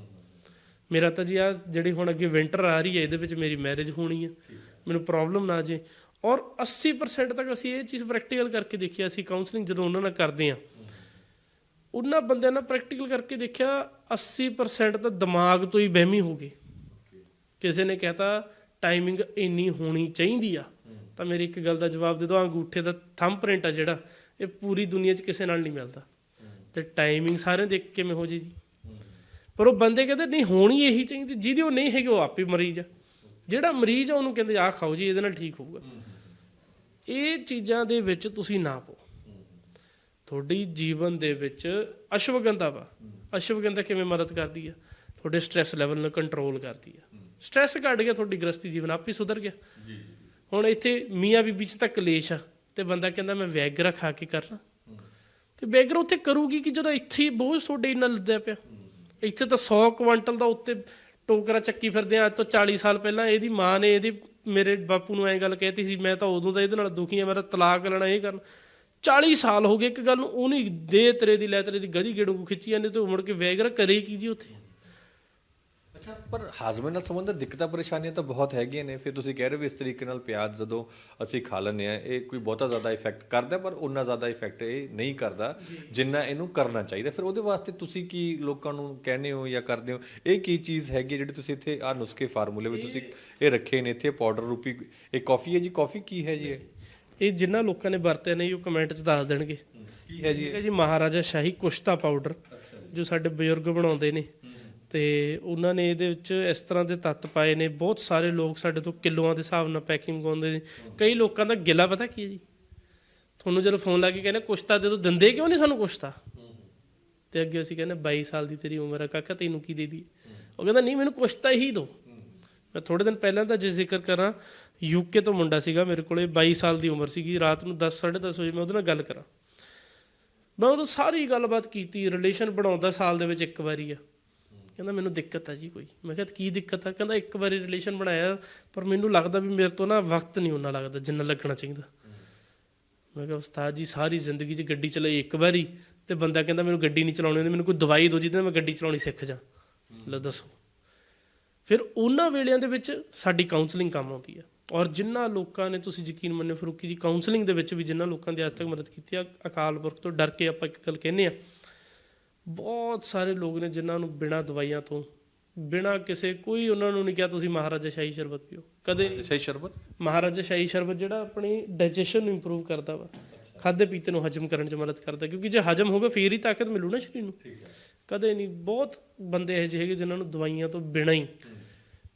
ਮੇਰਾ ਤਾਂ ਜੀ ਆ ਜਿਹੜੀ ਹੁਣ ਅੱਗੇ ਵਿੰਟਰ ਆ ਰਹੀ ਹੈ, ਇਹਦੇ ਵਿੱਚ ਮੇਰੀ ਮੈਰਿਜ ਹੋਣੀ ਹੈ ਮੈਨੂੰ ਪ੍ਰੋਬਲਮ ਨਾ ਆ ਜੇ। ਔਰ 80% ਤੱਕ ਅਸੀਂ ਇਹ ਚੀਜ਼ ਪ੍ਰੈਕਟੀਕਲ ਕਰਕੇ ਦੇਖੀ ਅਸੀਂ ਕਾਉਂਸਲਿੰਗ ਜਦੋਂ ਉਹਨਾਂ ਨਾਲ ਕਰਦੇ ਆ ਉਹਨਾਂ ਬੰਦਿਆਂ ਨਾਲ ਪ੍ਰੈਕਟੀਕਲ ਕਰਕੇ ਦੇਖਿਆ 80% ਤਾਂ ਦਿਮਾਗ ਤੋਂ ਹੀ ਬਹਿਮੀ ਹੋ ਗਏ। ਕਿਸੇ ਨੇ ਕਹਤਾ ਟਾਈਮਿੰਗ ਇੰਨੀ ਹੋਣੀ ਚਾਹੀਦੀ ਆ। ਤਾਂ ਮੇਰੀ ਇੱਕ ਗੱਲ ਦਾ ਜਵਾਬ ਦੇ ਦਿਓ, ਅੰਗੂਠੇ ਦਾ ਥੰਬ ਪ੍ਰਿੰਟ ਆ ਜਿਹੜਾ ਇਹ ਪੂਰੀ ਦੁਨੀਆ 'ਚ ਕਿਸੇ ਨਾਲ ਨਹੀਂ ਮਿਲਦਾ। ਤੇ ਟਾਈਮਿੰਗ ਸਾਰੇ ਦੇਖ ਕਿਵੇਂ ਹੋ ਜੇ ਜੀ। ਪਰ ਉਹ ਬੰਦੇ ਕਹਿੰਦੇ ਨਹੀਂ ਹੋਣੀ ਇਹੀ ਚਾਹੀਦੀ ਜਿਹਦੀ ਉਹ ਨਹੀਂ ਹੈਗੀ ਉਹ ਆਪੇ ਮਰੀਜ਼ ਆ। ਜਿਹੜਾ ਮਰੀਜ਼ ਆ ਉਹਨੂੰ ਕਹਿੰਦੇ ਆਹ ਖਾਓ ਜੀ ਇਹਦੇ ਨਾਲ ਠੀਕ ਹੋਊਗਾ। ਇਹ ਚੀਜ਼ਾਂ ਦੇ ਵਿੱਚ ਤੁਸੀਂ ਨਾ ਪਾਓ। ਤੁਹਾਡੀ ਜੀਵਨ ਦੇ ਵਿੱਚ ਅਸ਼ਵਗੰਧਾ ਵਾ। ਅਸ਼ਵਗੰਧਾ ਕਿਵੇਂ ਮਦਦ ਕਰਦੀ ਆ? ਤੁਹਾਡੇ ਸਟ੍ਰੈਸ ਲੈਵਲ ਨੂੰ ਕੰਟਰੋਲ ਕਰਦੀ ਆ। ਸਟ੍ਰੈਸ ਘਟ ਗਿਆ ਤੁਹਾਡੀ ਗ੍ਰਸਤੀ ਜੀਵਨ ਆਪੇ ਸੁਧਰ ਗਿਆ। ਹੁਣ ਇੱਥੇ ਮੀਆਂ ਬੀਬੀ ਚ ਤਾਂ ਕਲੇਸ਼ ਆ। ਤੇ ਬੰਦਾ ਕਹਿੰਦਾ, ਮੈਂ ਵੈਗਰਾ ਖਾ ਕੇ ਕਰਨਾ। ਤੇ ਵੈਗਰਾ ਉੱਥੇ ਕਰੂਗੀ ਕਿ ਜਦੋਂ ਇੱਥੇ ਹੀ ਬੋਝ ਤੁਹਾਡੇ ਨਾਲ ਲੱਦਿਆ ਪਿਆ। ਇੱਥੇ ਤਾਂ 100 ਕੁਆਂਟਲ ਦਾ ਉੱਤੇ ਟੋਕਰਾ ਚੱਕੀ ਫਿਰਦੇ ਆ। ਅੱਜ ਤੋਂ 40 ਸਾਲ ਪਹਿਲਾਂ ਇਹਦੀ ਮਾਂ ਨੇ ਇਹਦੀ, ਮੇਰੇ ਬਾਪੂ ਨੂੰ ਐਂ ਗੱਲ ਕਹਿਤੀ ਸੀ, ਮੈਂ ਤਾਂ ਉਦੋਂ ਦਾ ਇਹਦੇ ਨਾਲ ਦੁਖੀ ਆ ਮੇਰਾ ਤਲਾਕ ਲੈਣਾ ਇਹ ਕਰਨ। 40 ਸਾਲ ਹੋ ਗਏ ਇੱਕ ਗੱਲ ਨੂੰ, ਉਹਨੇ ਦੇ ਤੇਰੇ ਦੀ, ਲੈ ਤਰੇ ਦੀ ਗਦੀ ਗੇੜੂ ਕੋ ਖਿੱਚੀ ਜਾਂਦੇ ਤੇ ਮੁੜ ਕੇ ਵੈਗਰਾ ਕਰੇ ਕੀ ਜੀ ਉੱਥੇ? ਅੱਛਾ ਪਰ ਹਾਜ਼ਮੇ ਨਾਲ ਸੰਬੰਧਿਤ ਦਿੱਕਤਾਂ ਪਰੇਸ਼ਾਨੀਆਂ ਤਾਂ ਬਹੁਤ ਹੈਗੀਆਂ ਨੇ। ਫਿਰ ਤੁਸੀਂ ਕਹਿ ਰਹੇ ਹੋ ਵੀ ਇਸ ਤਰੀਕੇ ਨਾਲ ਪਿਆਜ਼ ਜਦੋਂ ਅਸੀਂ ਖਾ ਲੈਂਦੇ ਆ ਇਹ ਕੋਈ ਬਹੁਤਾ ਜ਼ਿਆਦਾ ਇਫੈਕਟ ਕਰਦਾ ਪਰ ਉਨਾ ਜ਼ਿਆਦਾ ਇਫੈਕਟ ਇਹ ਨਹੀਂ ਕਰਦਾ ਜਿੰਨਾ ਇਹਨੂੰ ਕਰਨਾ ਚਾਹੀਦਾ। ਫਿਰ ਉਹਦੇ ਵਾਸਤੇ ਤੁਸੀਂ ਕੀ ਲੋਕਾਂ ਨੂੰ ਕਹਿੰਦੇ ਹੋ ਜਾਂ ਕਰਦੇ ਹੋ? ਇਹ ਕੀ ਚੀਜ਼ ਹੈਗੀ ਹੈ ਜਿਹੜੀ ਤੁਸੀਂ ਇੱਥੇ ਆ ਨੁਸਖੇ ਫਾਰਮੂਲੇ ਵੀ ਤੁਸੀਂ ਇਹ ਰੱਖੇ ਨੇ ਇੱਥੇ ਪਾਊਡਰ ਰੂਪੀ ਇਹ ਕਾਫੀ ਹੈ ਜੀ? ਕਾਫੀ ਕੀ ਹੈ ਜੀ ਇਹ? ਇਹ ਜਿਨ੍ਹਾਂ ਲੋਕਾਂ ਨੇ ਵਰਤਿਆ ਨਹੀਂ ਉਹ ਕਮੈਂਟ 'ਚ ਦੱਸ ਦੇਣਗੇ। ਕੀ ਹੈ ਜੀ ਠੀਕ ਹੈ ਜੀ ਮਹਾਰਾਜਾ ਸ਼ਾਹੀ ਕੁਸ਼ਤਾ ਪਾਊਡਰ ਜੋ। ਸਾਡੇ ਬਜ਼ੁਰਗ ਬਣਾਉਂਦੇ ਨੇ। ਤੇ ਉਹਨਾਂ ਨੇ ਇਹਦੇ ਵਿੱਚ ਇਸ ਤਰ੍ਹਾਂ ਦੇ ਤੱਤ ਪਾਏ ਨੇ। ਬਹੁਤ ਸਾਰੇ ਲੋਕ ਸਾਡੇ ਤੋਂ ਕਿਲੋਆਂ ਦੇ ਹਿਸਾਬ ਨਾਲ ਪੈਕਿੰਗ ਮੰਗਵਾਉਂਦੇ ਨੇ। ਕਈ ਲੋਕਾਂ ਦਾ ਗਿਲਾ ਪਤਾ ਕੀ ਹੈ ਜੀ? ਤੁਹਾਨੂੰ ਜਦੋਂ ਫੋਨ ਲਾ ਕੇ ਕਹਿੰਦੇ ਕੁਸ਼ਤਾ ਦੇ ਦੋ। ਦਿੰਦੇ ਕਿਉਂ ਨਹੀਂ ਸਾਨੂੰ ਕੁਸ਼ਤਾ ਤੇ? ਅੱਗੇ ਅਸੀਂ ਕਹਿੰਦੇ 22 ਸਾਲ ਦੀ ਤੇਰੀ ਉਮਰ ਆ, ਕਾਕਾ ਤੈਨੂੰ ਕੀ ਦੇ ਦੀ ਉਹ ਕਹਿੰਦਾ, ਨਹੀਂ, ਮੈਨੂੰ ਕੁਸ਼ਤਾ ਹੀ ਦੋ। ਮੈਂ ਥੋੜੇ ਦਿਨ ਪਹਿਲਾਂ ਦਾ ਜੇ ਜ਼ਿਕਰ ਕਰਾਂ ਯੂਕੇ ਤੋਂ ਮੁੰਡਾ ਸੀਗਾ ਮੇਰੇ ਕੋਲੇ 22 ਸਾਲ ਦੀ ਉਮਰ ਸੀਗੀ। ਰਾਤ ਨੂੰ 10 10:30 ਵਜੇ ਮੈਂ ਉਹਦੇ ਨਾਲ ਗੱਲ ਕਰਾਂ। ਮੈਂ ਉਹਨੂੰ ਸਾਰੀ ਗੱਲਬਾਤ ਕੀਤੀ ਰਿਲੇਸ਼ਨ ਬਣਾਉਂਦਾ ਸਾਲ ਦੇ ਵਿੱਚ ਇੱਕ ਵਾਰੀ ਆ। ਕਹਿੰਦਾ, ਮੈਨੂੰ ਦਿੱਕਤ ਆ ਜੀ ਕੋਈ। ਮੈਂ ਕਿਹਾ, ਕੀ ਦਿੱਕਤ ਆ? ਕਹਿੰਦਾ, ਇੱਕ ਵਾਰੀ ਰਿਲੇਸ਼ਨ ਬਣਾਇਆ, ਪਰ ਮੈਨੂੰ ਲੱਗਦਾ ਵੀ ਮੇਰੇ ਤੋਂ ਨਾ ਵਕਤ ਨਹੀਂ ਉਹਨਾਂ ਲੱਗਦਾ, ਜਿੰਨਾ ਲੱਗਣਾ ਚਾਹੀਦਾ। ਮੈਂ ਕਿਹਾ, ਉਸਤਾਦ ਜੀ, ਸਾਰੀ ਜ਼ਿੰਦਗੀ 'ਚ ਗੱਡੀ ਚਲਾਈ ਇੱਕ ਵਾਰੀ ਤੇ ਬੰਦਾ ਕਹਿੰਦਾ, ਮੈਨੂੰ ਗੱਡੀ ਨਹੀਂ ਚਲਾਉਣੀ ਆਉਂਦੀ ਮੈਨੂੰ ਕੋਈ ਦਵਾਈ ਦਿਓ ਜਿਹਦੇ ਨਾਲ ਮੈਂ ਗੱਡੀ ਚਲਾਉਣੀ ਸਿੱਖ ਜਾ। ਲੈ ਦੱਸੋ। ਫਿਰ ਉਹਨਾਂ ਵੇਲਿਆਂ ਦੇ ਵਿੱਚ ਸਾਡੀ ਕਾਉਂਸਲਿੰਗ ਕੰਮ ਆਉਂਦੀ ਹੈ ਔਰ ਜਿਨ੍ਹਾਂ ਲੋਕਾਂ ਨੇ, ਤੁਸੀਂ ਯਕੀਨ ਮੰਨਿਓ ਫਰੂਕੀ ਜੀ ਕਾਉਂਸਲਿੰਗ ਦੇ ਵਿੱਚ ਵੀ ਜਿਨ੍ਹਾਂ ਲੋਕਾਂ ਦੀ ਅੱਜ ਤੱਕ ਮਦਦ ਕੀਤੀ ਆ, ਅਕਾਲ ਪੁਰਖ ਤੋਂ ਡਰ ਕੇ ਆਪਾਂ ਇੱਕ ਗੱਲ ਕਹਿੰਦੇ ਆ ਬਹੁਤ ਸਾਰੇ ਲੋਕ ਨੇ ਜਿਨ੍ਹਾਂ ਨੂੰ ਬਿਨਾਂ ਦਵਾਈਆਂ ਤੋਂ ਬਿਨਾਂ ਕਿਸੇ ਕੋਈ ਉਹਨਾਂ ਨੂੰ ਨਹੀਂ ਕਿਹਾ ਤੁਸੀਂ ਮਹਾਰਾਜਾ ਸ਼ਾਹੀ ਸ਼ਰਬਤ ਪੀਓ। ਕਦੇ ਨਹੀਂ ਸਹੀ ਸ਼ਰਬਤ? ਮਹਾਰਾਜਾ ਸ਼ਾਹੀ ਸ਼ਰਬਤ ਜਿਹੜਾ ਆਪਣੀ ਡਾਈਜੈਸ਼ਨ ਨੂੰ ਇੰਪਰੂਵ ਕਰਦਾ ਵਾ। ਖਾਦੇ ਪੀਤੇ ਨੂੰ ਹਜਮ ਕਰਨ 'ਚ ਮਦਦ ਕਰਦਾ ਕਿਉਂਕਿ ਜੇ ਹਜਮ ਹੋਗਾ ਫੇਰ ਹੀ ਤਾਕਤ ਮਿਲੂ ਨਾ ਸਰੀਰ ਨੂੰ। ਕਦੇ ਨਹੀਂ ਬਹੁਤ ਬੰਦੇ ਇਹੋ ਜਿਹੇ ਹੈਗੇ ਜਿਨ੍ਹਾਂ ਨੂੰ ਦਵਾਈਆਂ ਤੋਂ ਬਿਨਾਂ ਹੀ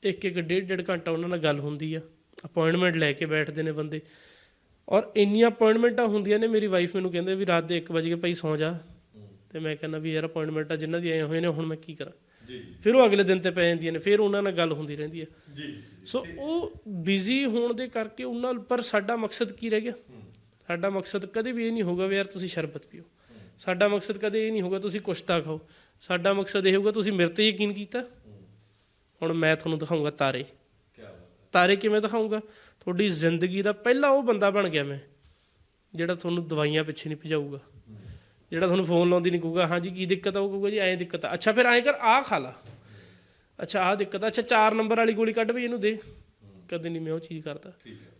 ਇੱਕ ਇੱਕ ਡੇਢ ਡੇਢ ਘੰਟਾ ਉਹਨਾਂ ਨਾਲ ਗੱਲ ਹੁੰਦੀ ਆ। ਅਪਾਇੰਟਮੈਂਟ ਲੈ ਕੇ ਬੈਠਦੇ ਨੇ ਬੰਦੇ। ਔਰ ਇੰਨੀਆਂ ਅਪਾਇੰਟਮੈਂਟਾਂ ਹੁੰਦੀਆਂ ਨੇ ਮੇਰੀ ਵਾਈਫ ਮੈਨੂੰ ਕਹਿੰਦੇ ਵੀ ਰਾਤ ਦੇ 1 ਵਜੇ ਭਾਈ ਸੌਂ ਜਾ। ਤੇ ਮੈਂ ਕਹਿੰਦਾ ਵੀ ਯਾਰ ਅਪਾਇੰਟਮੈਂਟਾਂ ਜਿਨ੍ਹਾਂ ਦੀ ਆਏ ਹੋਏ ਨੇ ਹੁਣ ਮੈਂ ਕੀ ਕਰਾਂ? ਫਿਰ ਉਹ ਅਗਲੇ ਦਿਨ ਤੇ ਪੈ ਜਾਂਦੀਆਂ ਨੇ ਫਿਰ ਉਹਨਾਂ ਨਾਲ ਗੱਲ ਹੁੰਦੀ ਰਹਿੰਦੀ ਹੈ ਜੀ ਸੋ ਉਹ ਬਿਜ਼ੀ ਹੋਣ ਦੇ ਕਰਕੇ ਉਹਨਾਂ ਪਰ ਸਾਡਾ ਮਕਸਦ ਕੀ ਰਹਿ ਗਿਆ? ਸਾਡਾ ਮਕਸਦ ਕਦੇ ਵੀ ਇਹ ਨਹੀਂ ਹੋਗਾ ਵੀ ਯਾਰ ਤੁਸੀਂ ਸ਼ਰਬਤ ਪੀਓ। ਸਾਡਾ ਮਕਸਦ ਕਦੇ ਇਹ ਨਹੀਂ ਹੋਗਾ ਤੁਸੀਂ ਕੁਸ਼ਤਾ ਖਾਓ। ਸਾਡਾ ਮਕਸਦ ਇਹ ਹੋਗਾ ਤੁਸੀਂ ਮੇਰੇ ਤੇ ਯਕੀਨ ਕੀਤਾ। ਹੁਣ ਮੈਂ ਤੁਹਾਨੂੰ ਦਿਖਾਉਂਗਾ ਤਾਰੇ। ਤਾਰੇ ਕਿਵੇਂ ਦਿਖਾਉਂਗਾ ਤੁਹਾਡੀ ਜ਼ਿੰਦਗੀ ਦਾ ਪਹਿਲਾ ਉਹ ਬੰਦਾ ਬਣ ਗਿਆ ਮੈਂ ਜਿਹੜਾ ਤੁਹਾਨੂੰ ਦਵਾਈਆਂ ਪਿੱਛੇ ਨਹੀਂ ਭਜਾਊਗਾ। ਜਿਹੜਾ ਤੁਹਾਨੂੰ ਫੋਨ ਲਾਉਂਦੀ ਨਹੀਂ ਕਹੂਗਾ ਹਾਂਜੀ ਕੀ ਦਿੱਕਤ ਆ? ਉਹ ਕਹੂਗਾ ਜੀ ਐਂ ਦਿੱਕਤ ਆ। ਅੱਛਾ ਫਿਰ ਐਂ ਕਰ ਆਹ ਖਾ ਲਾ। ਅੱਛਾ ਆਹ ਦਿੱਕਤ ਆ। ਅੱਛਾ 4 ਨੰਬਰ ਵਾਲੀ ਗੋਲੀ ਕੱਢ ਵੀ ਇਹਨੂੰ ਦੇ। ਕਦੇ ਨਹੀਂ ਮੈਂ ਉਹ ਚੀਜ਼ ਕਰਦਾ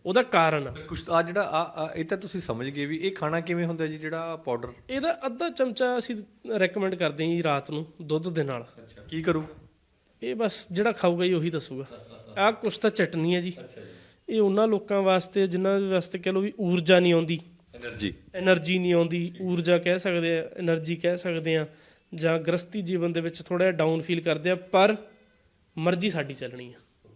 ਉਹਦਾ ਕਾਰਨ ਆ। ਕੁਛ ਆ ਜਿਹੜਾ ਆ ਆ- ਇਹ ਤਾਂ ਤੁਸੀਂ ਸਮਝ ਗਏ ਵੀ ਇਹ ਖਾਣਾ ਕਿਵੇਂ ਹੁੰਦਾ ਜੀ ਜਿਹੜਾ ਪਾਊਡਰ ਇਹਦਾ ਅੱਧਾ ਚਮਚਾ ਅਸੀਂ ਰეკਮੈਂਡ ਕਰਦੇ ਹਾਂ ਜੀ ਰਾਤ ਨੂੰ ਦੁੱਧ ਦੇ ਨਾਲ। ਅੱਛਾ ਕੀ ਕਰੂ? ਇਹ ਬਸ ਜਿਹੜਾ ਖਾਊਗਾ ਜੀ ਉਹੀ ਦੱਸੂਗਾ। ਆਹ ਕੁਛ ਤਾਂ ਚਟਨੀ ਹੈ ਜੀ। ਇਹ ਉਹਨਾਂ ਲੋਕਾਂ ਵਾਸਤੇ ਜਿਨ੍ਹਾਂ ਵਾਸਤੇ ਕਹ ਲਓ ਵੀ ਊਰਜਾ ਨਹੀਂ ਆਉਂਦੀ। એનર્ਜੀ એનર્ਜੀ ਨਹੀਂ ਆਉਂਦੀ ਊਰਜਾ ਕਹਿ ਸਕਦੇ ਆ એનર્ਜੀ ਕਹਿ ਸਕਦੇ ਆ ਜਾਂ ਗ੍ਰਸਤੀ ਜੀਵਨ ਦੇ ਵਿੱਚ ਥੋੜਾ ਜਿਹਾ ਡਾਊਨ ਫੀਲ ਕਰਦੇ ਆ ਪਰ ਮਰਜ਼ੀ ਸਾਡੀ ਚੱਲਣੀ ਆ।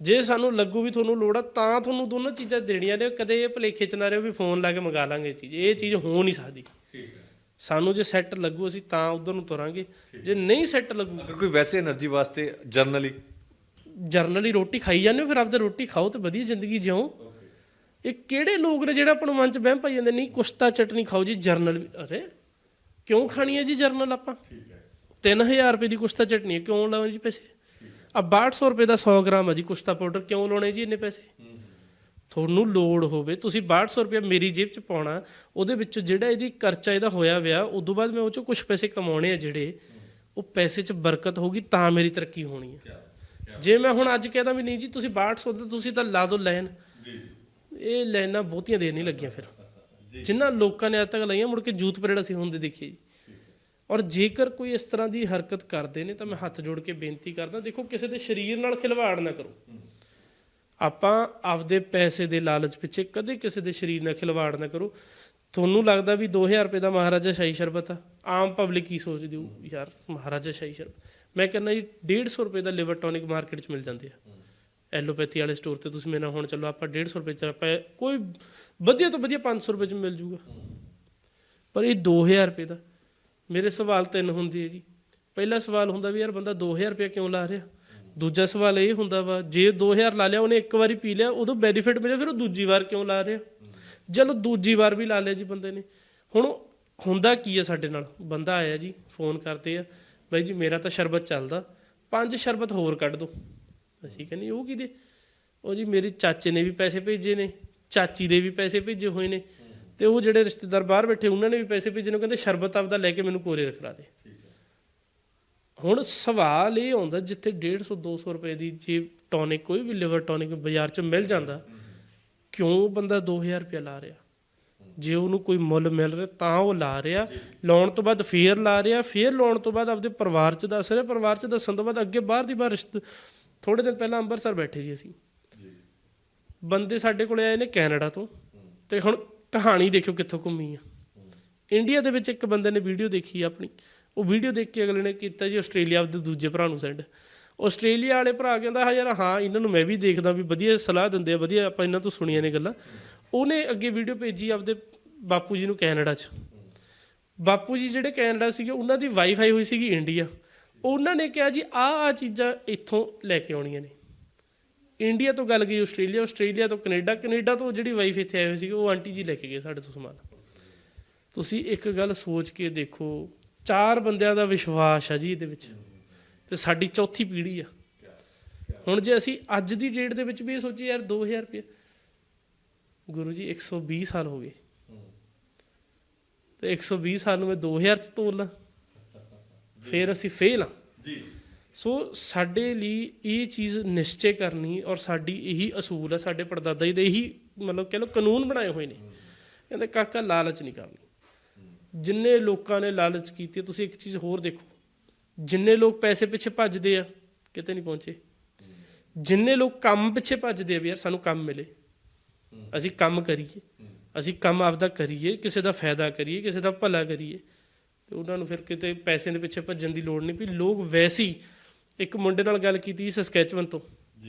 ਜੇ ਸਾਨੂੰ ਲੱਗੂ ਵੀ ਤੁਹਾਨੂੰ ਲੋੜ ਆ ਤਾਂ ਤੁਹਾਨੂੰ ਦੋਨੋਂ ਚੀਜ਼ਾਂ ਦੇਣੀਆਂ ਨੇ ਕਦੇ ਇਹ ਭਲੇਖੇ ਚ ਨਾ ਰਹੋ ਵੀ ਫੋਨ ਲਾ ਕੇ ਮੰਗਾ ਲਾਂਗੇ ਚੀਜ਼। ਇਹ ਚੀਜ਼ ਹੋ ਨਹੀਂ ਸਕਦੀ। ਸਾਨੂੰ ਜੇ ਸੈੱਟ ਲੱਗੂ ਅਸੀਂ ਤਾਂ ਉਧਰ ਨੂੰ ਤੁਰਾਂਗੇ। ਜੇ ਨਹੀਂ ਸੈੱਟ ਲੱਗੂ ਕੋਈ ਵੈਸੇ એનર્ਜੀ ਵਾਸਤੇ ਜਰਨਲੀ ਜਰਨਲੀ ਰੋਟੀ ਖਾਈ ਜਾਂਦੇ ਹੋ ਫਿਰ ਆਪਦੇ ਰੋਟੀ ਖਾਓ ਤੇ ਵਧੀਆ ਜ਼ਿੰਦਗੀ ਜਿਓ ਇਹ ਕਿਹੜੇ ਲੋਕ ਨੇ ਜਿਹੜਾ ਆਪਾਂ ਨੂੰ ਮਨ ਚ ਵਹਿਮ ਪਾਈ ਜਾਂਦੇ ਨਹੀਂ ਕੁਸ਼ਤਾ ਚਟਨੀ ਖਾਓ ਜੀ ਜਰਨਲ ਅਰੇ ਕਿਉਂ ਖਾਣੀ ਹੈ ਜੀ ਜਰਨਲ ਆਪਾਂ? 3000 ਰੁਪਏ ਦੀ ਕੁਸ਼ਤਾ ਚਟਨੀ ਹੈ ਕਿਉਂ ਲਾਵਾਂ ਜੀ ਪੈਸੇ? ਆ 6200 ਰੁਪਏ ਦਾ 100 ਗ੍ਰਾਮ ਹੈ ਜੀ ਕੁਸ਼ਤਾ ਪਾਊਡਰ ਕਿਉਂ ਲਾਉਣੇ ਜੀ ਇੰਨੇ ਪੈਸੇ? ਤੁਹਾਨੂੰ ਲੋੜ ਹੋਵੇ ਤੁਸੀਂ 6200 ਰੁਪਏ ਮੇਰੀ ਜੇਬ ਚ ਪਾਉਣਾ ਉਹਦੇ ਵਿੱਚ ਜਿਹੜਾ ਇਹਦੀ ਖਰਚਾ ਇਹਦਾ ਹੋਇਆ ਵਿਆ ਉਦੋਂ ਬਾਅਦ ਮੈਂ ਉਹ ਚੋਂ ਕੁਝ ਪੈਸੇ ਕਮਾਉਣੇ ਆ ਜਿਹੜੇ ਉਹ ਪੈਸੇ ਚ ਬਰਕਤ ਹੋਊਗੀ ਤਾਂ ਮੇਰੀ ਤਰੱਕੀ ਹੋਣੀ ਹੈ ਜੇ ਮੈਂ ਹੁਣ ਅੱਜ ਕਹਿਦਾ ਵੀ ਨਹੀਂ ਜੀ ਤੁਸੀਂ 6200 ਦਾ ਤੁਸੀਂ ਤਾਂ ਲਾ ਦੋ ਲੈਣ। ਇਹ ਲੈਣਾ ਬਹੁਤੀਆਂ ਦੇਰ ਨਹੀਂ ਲੱਗੀਆਂ ਫਿਰ। ਜਿਨ੍ਹਾਂ ਲੋਕਾਂ ਨੇ ਅੱਜ ਤੱਕ ਲਾਈਆਂ, ਮੁੜ ਕੇ ਜੂਤ ਪਰੇਡ ਅਸੀਂ ਹੁੰਦੇ ਦੇਖੀਏ ਜੀ। ਔਰ ਜੇਕਰ ਕੋਈ ਇਸ ਤਰ੍ਹਾਂ ਦੀ ਹਰਕਤ ਕਰਦੇ ਨੇ ਤਾਂ ਮੈਂ ਹੱਥ ਜੋੜ ਕੇ ਬੇਨਤੀ ਕਰਦਾ, ਦੇਖੋ ਕਿਸੇ ਦੇ ਸਰੀਰ ਨਾਲ ਖਿਲਵਾੜ ਨਾ ਕਰੋ। ਆਪਾਂ ਆਪਦੇ ਪੈਸੇ ਦੇ ਲਾਲਚ ਪਿੱਛੇ ਕਦੇ ਕਿਸੇ ਦੇ ਸਰੀਰ ਨਾਲ ਖਿਲਵਾੜ ਨਾ ਕਰੋ। ਤੁਹਾਨੂੰ ਲੱਗਦਾ ਵੀ 2000 ਰੁਪਏ ਦਾ ਮਹਾਰਾਜਾ ਸ਼ਾਹੀ ਸ਼ਰਬਤ ਆ? ਆਮ ਪਬਲਿਕ ਕੀ ਸੋਚਦੀ ਹੋ ਯਾਰ ਮਹਾਰਾਜਾ ਸ਼ਾਹੀ ਸ਼ਰਬਤ। ਮੈਂ ਕਹਿੰਦਾ ਜੀ 150 ਰੁਪਏ ਦਾ ਲਿਵਰ ਟੌਨਿਕ ਮਾਰਕੀਟ 'ਚ ਮਿਲ ਜਾਂਦੇ ਆ। ਐਲੋਪੈਥੀ ਵਾਲੇ ਸਟੋਰ ਤੇ ਤੁਸੀਂ ਮੇਰੇ ਨਾਲ ਹੁਣ ਚੱਲੋ, ਆਪਾਂ 150 ਰੁਪਏ 'ਚ ਆਪਾਂ ਕੋਈ ਵਧੀਆ ਤੋਂ ਵਧੀਆ 500 ਰੁਪਏ 'ਚ ਮਿਲ ਜੂਗਾ। ਪਰ ਇਹ 2000 ਰੁਪਏ ਦਾ, ਮੇਰੇ ਸਵਾਲ ਤਿੰਨ ਹੁੰਦੇ ਆ ਜੀ। ਪਹਿਲਾ ਸਵਾਲ ਹੁੰਦਾ ਵੀ ਯਾਰ ਬੰਦਾ 2000 ਰੁਪਏ ਕਿਉਂ ਲਾ ਰਿਹਾ? ਦੂਜਾ ਸਵਾਲ ਇਹ ਹੁੰਦਾ ਵਾ, ਜੇ 2000 ਲਾ ਲਿਆ, ਉਹਨੇ ਇੱਕ ਵਾਰੀ ਪੀ ਲਿਆ, ਉਦੋਂ ਬੈਨੀਫਿਟ ਮਿਲਿਆ, ਫਿਰ ਉਹ ਦੂਜੀ ਵਾਰ ਕਿਉਂ ਲਾ ਰਿਹਾ? ਚਲੋ ਦੂਜੀ ਵਾਰ ਵੀ ਲਾ ਲਿਆ ਜੀ ਬੰਦੇ ਨੇ। ਹੁਣ ਹੁੰਦਾ ਕੀ ਹੈ ਸਾਡੇ ਨਾਲ? ਬੰਦਾ ਆਇਆ ਜੀ ਫੋਨ ਕਰਦੇ ਆ, ਬਾਈ ਜੀ ਮੇਰਾ ਤਾਂ ਸ਼ਰਬਤ ਚੱਲਦਾ, ਪੰਜ ਸ਼ਰਬਤ ਹੋਰ ਕੱਢ ਦੋ। ਅਸੀਂ ਕਹਿੰਦੇ ਉਹ ਕਿਹਦੇ ਉਹ ਜੀ ਮੇਰੇ ਚਾਚੇ ਨੇ ਵੀ ਪੈਸੇ ਭੇਜੇ ਨੇ ਚਾਚੀ ਦੇ ਵੀ ਪੈਸੇ ਭੇਜੇ ਹੋਏ ਨੇ। ਤੇ ਉਹ ਜਿਹੜੇ ਰਿਸ਼ਤੇਦਾਰ ਬਾਹਰ ਬੈਠੇ ਉਹਨਾਂ ਨੇ ਵੀ ਪੈਸੇ ਭੇਜੇ ਨੇ। ਕਹਿੰਦੇ ਸ਼ਰਬਤ ਆਪਦਾ ਲੈ ਕੇ ਮੈਨੂੰ ਕੋਰੇ ਰਖਲਾ ਦੇ ਹੁਣ ਸਵਾਲ ਇਹ ਆਉਂਦਾ ਜਿੱਥੇ 150 200 ਰੁਪਏ ਦੀ ਜੇ ਟੌਨਿਕ ਕੋਈ ਵੀ ਲਿਵਰ ਟੌਨਿਕ ਬਾਜ਼ਾਰ 'ਚ ਮਿਲ ਜਾਂਦਾ ਕਿਉਂ ਬੰਦਾ 2000 ਰੁਪਏ ਲਾ ਰਿਹਾ? ਜੇ ਉਹਨੂੰ ਕੋਈ ਮੁੱਲ ਮਿਲ ਰਿਹਾ ਤਾਂ ਉਹ ਲਾ ਰਿਹਾ। ਲਾਉਣ ਤੋਂ ਬਾਅਦ ਫੇਰ ਲਾ ਰਿਹਾ ਫੇਰ ਲਾਉਣ ਤੋਂ ਬਾਅਦ ਆਪਦੇ ਪਰਿਵਾਰ 'ਚ ਦੱਸ ਰਿਹਾ ਪਰਿਵਾਰ 'ਚ ਦੱਸਣ ਤੋਂ ਬਾਅਦ ਅੱਗੇ ਬਾਹਰ ਦੀ ਬਾਹਰ ਰਿਸ਼ਤੇ ਥੋੜੇ ਦਿਨ ਪਹਿਲਾਂ ਅੰਮ੍ਰਿਤਸਰ ਬੈਠੇ ਜੀ ਅਸੀਂ। ਬੰਦੇ ਸਾਡੇ ਕੋਲੇ ਆਏ ਨੇ ਕੈਨੇਡਾ ਤੋਂ ਤੇ ਹੁਣ ਕਹਾਣੀ ਦੇਖਿਓ ਕਿੱਥੋਂ ਘੁੰਮੀ ਆ। ਇੰਡੀਆ ਦੇ ਵਿੱਚ ਇੱਕ ਬੰਦੇ ਨੇ ਵੀਡੀਓ ਦੇਖੀ ਆਪਣੀ। ਉਹ ਵੀਡੀਓ ਦੇਖ ਕੇ ਅਗਲੇ ਨੇ ਕੀਤਾ ਜੀ ਆਸਟ੍ਰੇਲੀਆ ਦੇ ਦੂਜੇ ਭਰਾ ਨੂੰ ਸੈਂਡ ਆਸਟ੍ਰੇਲੀਆ ਵਾਲੇ ਭਰਾ ਕਹਿੰਦਾ ਹਾਂ ਯਾਰ ਹਾਂ ਇਹਨਾਂ ਨੂੰ ਮੈਂ ਵੀ ਦੇਖਦਾ ਵੀ ਵਧੀਆ ਸਲਾਹ ਦਿੰਦੇ ਆ ਵਧੀਆ ਆਪਾਂ ਇਹਨਾਂ ਤੋਂ ਸੁਣੀਆਂ ਨੇ ਗੱਲਾਂ। ਉਹਨੇ ਅੱਗੇ ਵੀਡੀਓ ਭੇਜੀ ਆਪਦੇ ਬਾਪੂ ਜੀ ਨੂੰ ਕੈਨੇਡਾ 'ਚ। ਬਾਪੂ ਜੀ ਜਿਹੜੇ ਕੈਨੇਡਾ ਸੀਗੇ ਉਹਨਾਂ ਦੀ ਵਾਈਫਾਈ ਹੋਈ ਸੀਗੀ ਇੰਡੀਆ। ਉਹਨਾਂ ਨੇ ਕਿਹਾ ਜੀ, ਆਹ ਆ ਚੀਜ਼ਾਂ ਇੱਥੋਂ ਲੈ ਕੇ ਆਉਣੀਆਂ ਨੇ। ਇੰਡੀਆ ਤੋਂ ਗੱਲ ਗਈ, ਆਸਟ੍ਰੇਲੀਆ ਆਸਟ੍ਰੇਲੀਆ ਤੋਂ ਕੈਨੇਡਾ ਕੈਨੇਡਾ ਤੋਂ ਜਿਹੜੀ ਵਾਈਫ ਇੱਥੇ ਆਏ ਹੋਏ ਸੀਗੇ, ਉਹ ਆਂਟੀ ਜੀ ਲੈ ਕੇ ਗਏ ਸਾਡੇ ਤੋਂ ਸਮਾਨ। ਤੁਸੀਂ ਇੱਕ ਗੱਲ ਸੋਚ ਕੇ ਦੇਖੋ, ਚਾਰ ਬੰਦਿਆਂ ਦਾ ਵਿਸ਼ਵਾਸ ਆ ਜੀ ਇਹਦੇ ਵਿੱਚ, ਤੇ ਸਾਡੀ ਚੌਥੀ ਪੀੜ੍ਹੀ ਆ। ਹੁਣ ਜੇ ਅਸੀਂ ਅੱਜ ਦੀ ਡੇਟ ਦੇ ਵਿੱਚ ਵੀ ਇਹ ਸੋਚੀਏ, ਯਾਰ 2000 ਰੁਪਏ। ਗੁਰੂ ਜੀ 120 ਸਾਲ ਹੋ ਗਏ। ਤੇ 120 ਸਾਲ ਨੂੰ ਮੈਂ 2000 ਚ ਤੋਲ ਲਾਂ ਫਿਰ ਅਸੀਂ ਫੇਲ ਆ ਜੀ। ਸੋ ਸਾਡੇ ਲਈ ਇਹ ਚੀਜ਼ ਨਿਸ਼ਚੈ ਕਰਨੀ ਔਰ ਸਾਡੀ ਇਹੀ ਅਸੂਲ ਹੈ ਸਾਡੇ ਪੜਦਾਦਾ ਜੀ ਦੇ ਇਹੀ ਮਤਲਬ ਕਹ ਲਓ ਕਾਨੂੰਨ ਬਣਾਏ ਹੋਏ ਨੇ। ਕਹਿੰਦੇ ਕਾਕਾ ਲਾਲਚ ਨਹੀਂ ਕਰਨੀ। ਜਿੰਨੇ ਲੋਕਾਂ ਨੇ ਲਾਲਚ ਕੀਤੀ ਤੁਸੀਂ ਇੱਕ ਚੀਜ਼ ਹੋਰ ਦੇਖੋ। ਜਿੰਨੇ ਲੋਕ ਪੈਸੇ ਪਿੱਛੇ ਭੱਜਦੇ ਆ ਕਿਤੇ ਨਹੀਂ ਪਹੁੰਚੇ। ਜਿੰਨੇ ਲੋਕ ਕੰਮ ਪਿੱਛੇ ਭੱਜਦੇ ਆ ਵੀ ਯਾਰ ਸਾਨੂੰ ਕੰਮ ਮਿਲੇ। ਅਸੀਂ ਕੰਮ ਕਰੀਏ। ਅਸੀਂ ਕੰਮ ਆਪਦਾ ਕਰੀਏ ਕਿਸੇ ਦਾ ਫਾਇਦਾ ਕਰੀਏ ਕਿਸੇ ਦਾ ਭਲਾ ਕਰੀਏ। ਤੇ ਉਹਨਾਂ ਨੂੰ ਫਿਰ ਕਿਤੇ ਪੈਸੇ ਦੇ ਪਿੱਛੇ ਭੱਜਣ ਦੀ ਲੋੜ ਨਹੀਂ ਵੀ ਲੋਕ ਵੈਸੇ ਇੱਕ ਮੁੰਡੇ ਨਾਲ ਗੱਲ ਕੀਤੀ ਸਸਕੈਚਵਨ ਤੋਂ।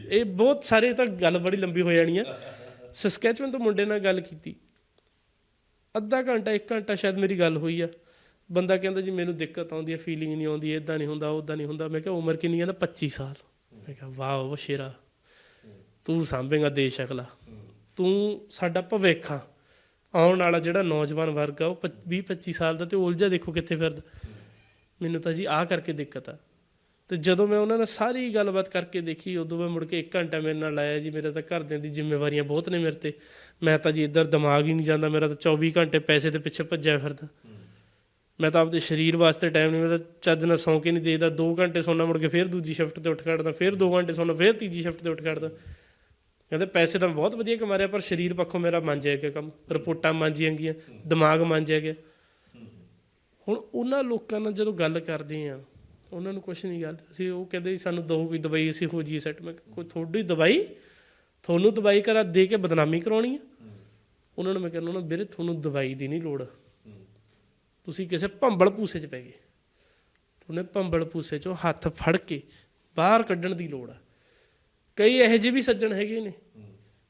ਇਹ ਬਹੁਤ ਸਾਰੇ ਤਾਂ ਗੱਲ ਬੜੀ ਲੰਬੀ ਹੋ ਜਾਣੀ ਆ। ਸਸਕੈਚਵਨ ਤੋਂ ਮੁੰਡੇ ਨਾਲ ਗੱਲ ਕੀਤੀ। ਅੱਧਾ ਘੰਟਾ ਇੱਕ ਘੰਟਾ ਸ਼ਾਇਦ ਮੇਰੀ ਗੱਲ ਹੋਈ ਆ। ਬੰਦਾ ਕਹਿੰਦਾ ਜੀ ਮੈਨੂੰ ਦਿੱਕਤ ਆਉਂਦੀ ਹੈ ਫੀਲਿੰਗ ਨਹੀਂ ਆਉਂਦੀ ਇਦਾਂ ਨਹੀਂ ਹੁੰਦਾ ਉਦਾਂ ਨਹੀਂ ਹੁੰਦਾ। ਮੈਂ ਕਿਹਾ ਉਮਰ ਕਿੰਨੀ ਕਹਿੰਦਾ 25 ਸਾਲ। ਮੈਂ ਕਿਹਾ ਵਾਹ ਉਹ ਸ਼ੇਰਾ ਤੂੰ ਸਾਂਭੇਗਾ ਦੇਸ਼ ਅਗਲਾ। ਤੂੰ ਸਾਡਾ ਭਵਿੱਖ ਆ। ਆਉਣ ਵਾਲਾ ਜਿਹੜਾ ਨੌਜਵਾਨ ਵਰਗ ਆ, ਉਹ 20 25 ਸਾਲ ਦਾ ਤੇ ਉਲਝਾ ਦੇਖੋ ਕਿੱਥੇ ਫਿਰਦਾ। ਮੈਨੂੰ ਤਾਂ ਜੀ ਆਹ ਕਰਕੇ ਦਿੱਕਤ ਆ। ਤੇ ਜਦੋਂ ਮੈਂ ਉਹਨਾਂ ਨਾਲ ਸਾਰੀ ਗੱਲਬਾਤ ਕਰਕੇ ਦੇਖੀ, ਉਦੋਂ ਮੈਂ ਮੁੜ ਕੇ 1 ਘੰਟਾ ਮੇਰੇ ਨਾਲ ਲਾਇਆ ਜੀ, ਮੇਰੇ ਤਾਂ ਘਰਦਿਆਂ ਦੀ ਜ਼ਿੰਮੇਵਾਰੀਆਂ ਬਹੁਤ ਨੇ ਮੇਰੇ ਤੇ। ਮੈਂ ਤਾਂ ਜੀ ਇੱਧਰ ਦਿਮਾਗ ਹੀ ਨਹੀਂ ਜਾਂਦਾ, ਮੇਰਾ ਤਾਂ 24 ਘੰਟੇ ਪੈਸੇ ਦੇ ਪਿੱਛੇ ਭੱਜਿਆ ਫਿਰਦਾ। ਮੈਂ ਤਾਂ ਆਪਦੇ ਸਰੀਰ ਵਾਸਤੇ ਟਾਈਮ ਨਹੀਂ, ਮੈਂ ਤਾਂ ਚੱਜ ਨਾਲ ਸੌਂ ਕੇ ਨਹੀਂ ਦੇਦਾ 2 ਘੰਟੇ ਸੌਣਾ ਮੁੜ ਕੇ ਫਿਰ ਦੂਜੀ ਸ਼ਿਫਟ ਤੇ ਉੱਠ ਖੜਦਾ ਫਿਰ 2 ਘੰਟੇ ਸੌਣਾ, ਫਿਰ ਤੀਜੀ ਸ਼ਿਫਟ ਤੇ ਉੱਠ ਖੜਦਾ ਕਹਿੰਦੇ ਪੈਸੇ ਤਾਂ ਬਹੁਤ ਵਧੀਆ ਕਮਾ ਰਿਹਾ, ਪਰ ਸਰੀਰ ਪੱਖੋਂ ਮੇਰਾ ਮੰਜਿਆ ਗਿਆ ਕੰਮ, ਰਿਪੋਰਟਾਂ ਮੰਜੀਆਂ ਗਈਆਂ, ਦਿਮਾਗ ਮੰਜਿਆ ਗਿਆ। ਹੁਣ ਉਹਨਾਂ ਲੋਕਾਂ ਨਾਲ ਜਦੋਂ ਗੱਲ ਕਰਦੇ ਆ ਉਹਨਾਂ ਨੂੰ ਕੁਝ ਨਹੀਂ ਗੱਲ, ਅਸੀਂ ਉਹ ਕਹਿੰਦੇ ਸਾਨੂੰ ਦੋ ਵੀ ਦਵਾਈ ਅਸੀਂ ਹੋ ਜੀ ਸੈੱਟ ਮੈਂ ਕੋਈ ਤੁਹਾਡੀ ਦਵਾਈ, ਤੁਹਾਨੂੰ ਦਵਾਈ ਕਰਾ ਦੇ ਕੇ ਬਦਨਾਮੀ ਕਰਾਉਣੀ ਆ। ਉਹਨਾਂ ਨੂੰ ਮੈਂ ਕਹਿੰਦਾ, ਉਹਨਾਂ ਵੀਰੇ ਤੁਹਾਨੂੰ ਦਵਾਈ ਦੀ ਨਹੀਂ ਲੋੜ। ਤੁਸੀਂ ਕਿਸੇ ਭੰਬਲ ਭੂਸੇ 'ਚ ਪੈ ਗਏ। ਉਹਨੇ ਭੰਬਲ ਭੂਸੇ 'ਚੋਂ ਹੱਥ ਫੜ ਕੇ ਬਾਹਰ ਕੱਢਣ ਦੀ ਲੋੜ ਆ। ਕਈ ਇਹੋ ਜਿਹੇ ਵੀ ਸੱਜਣ ਹੈਗੇ ਨੇ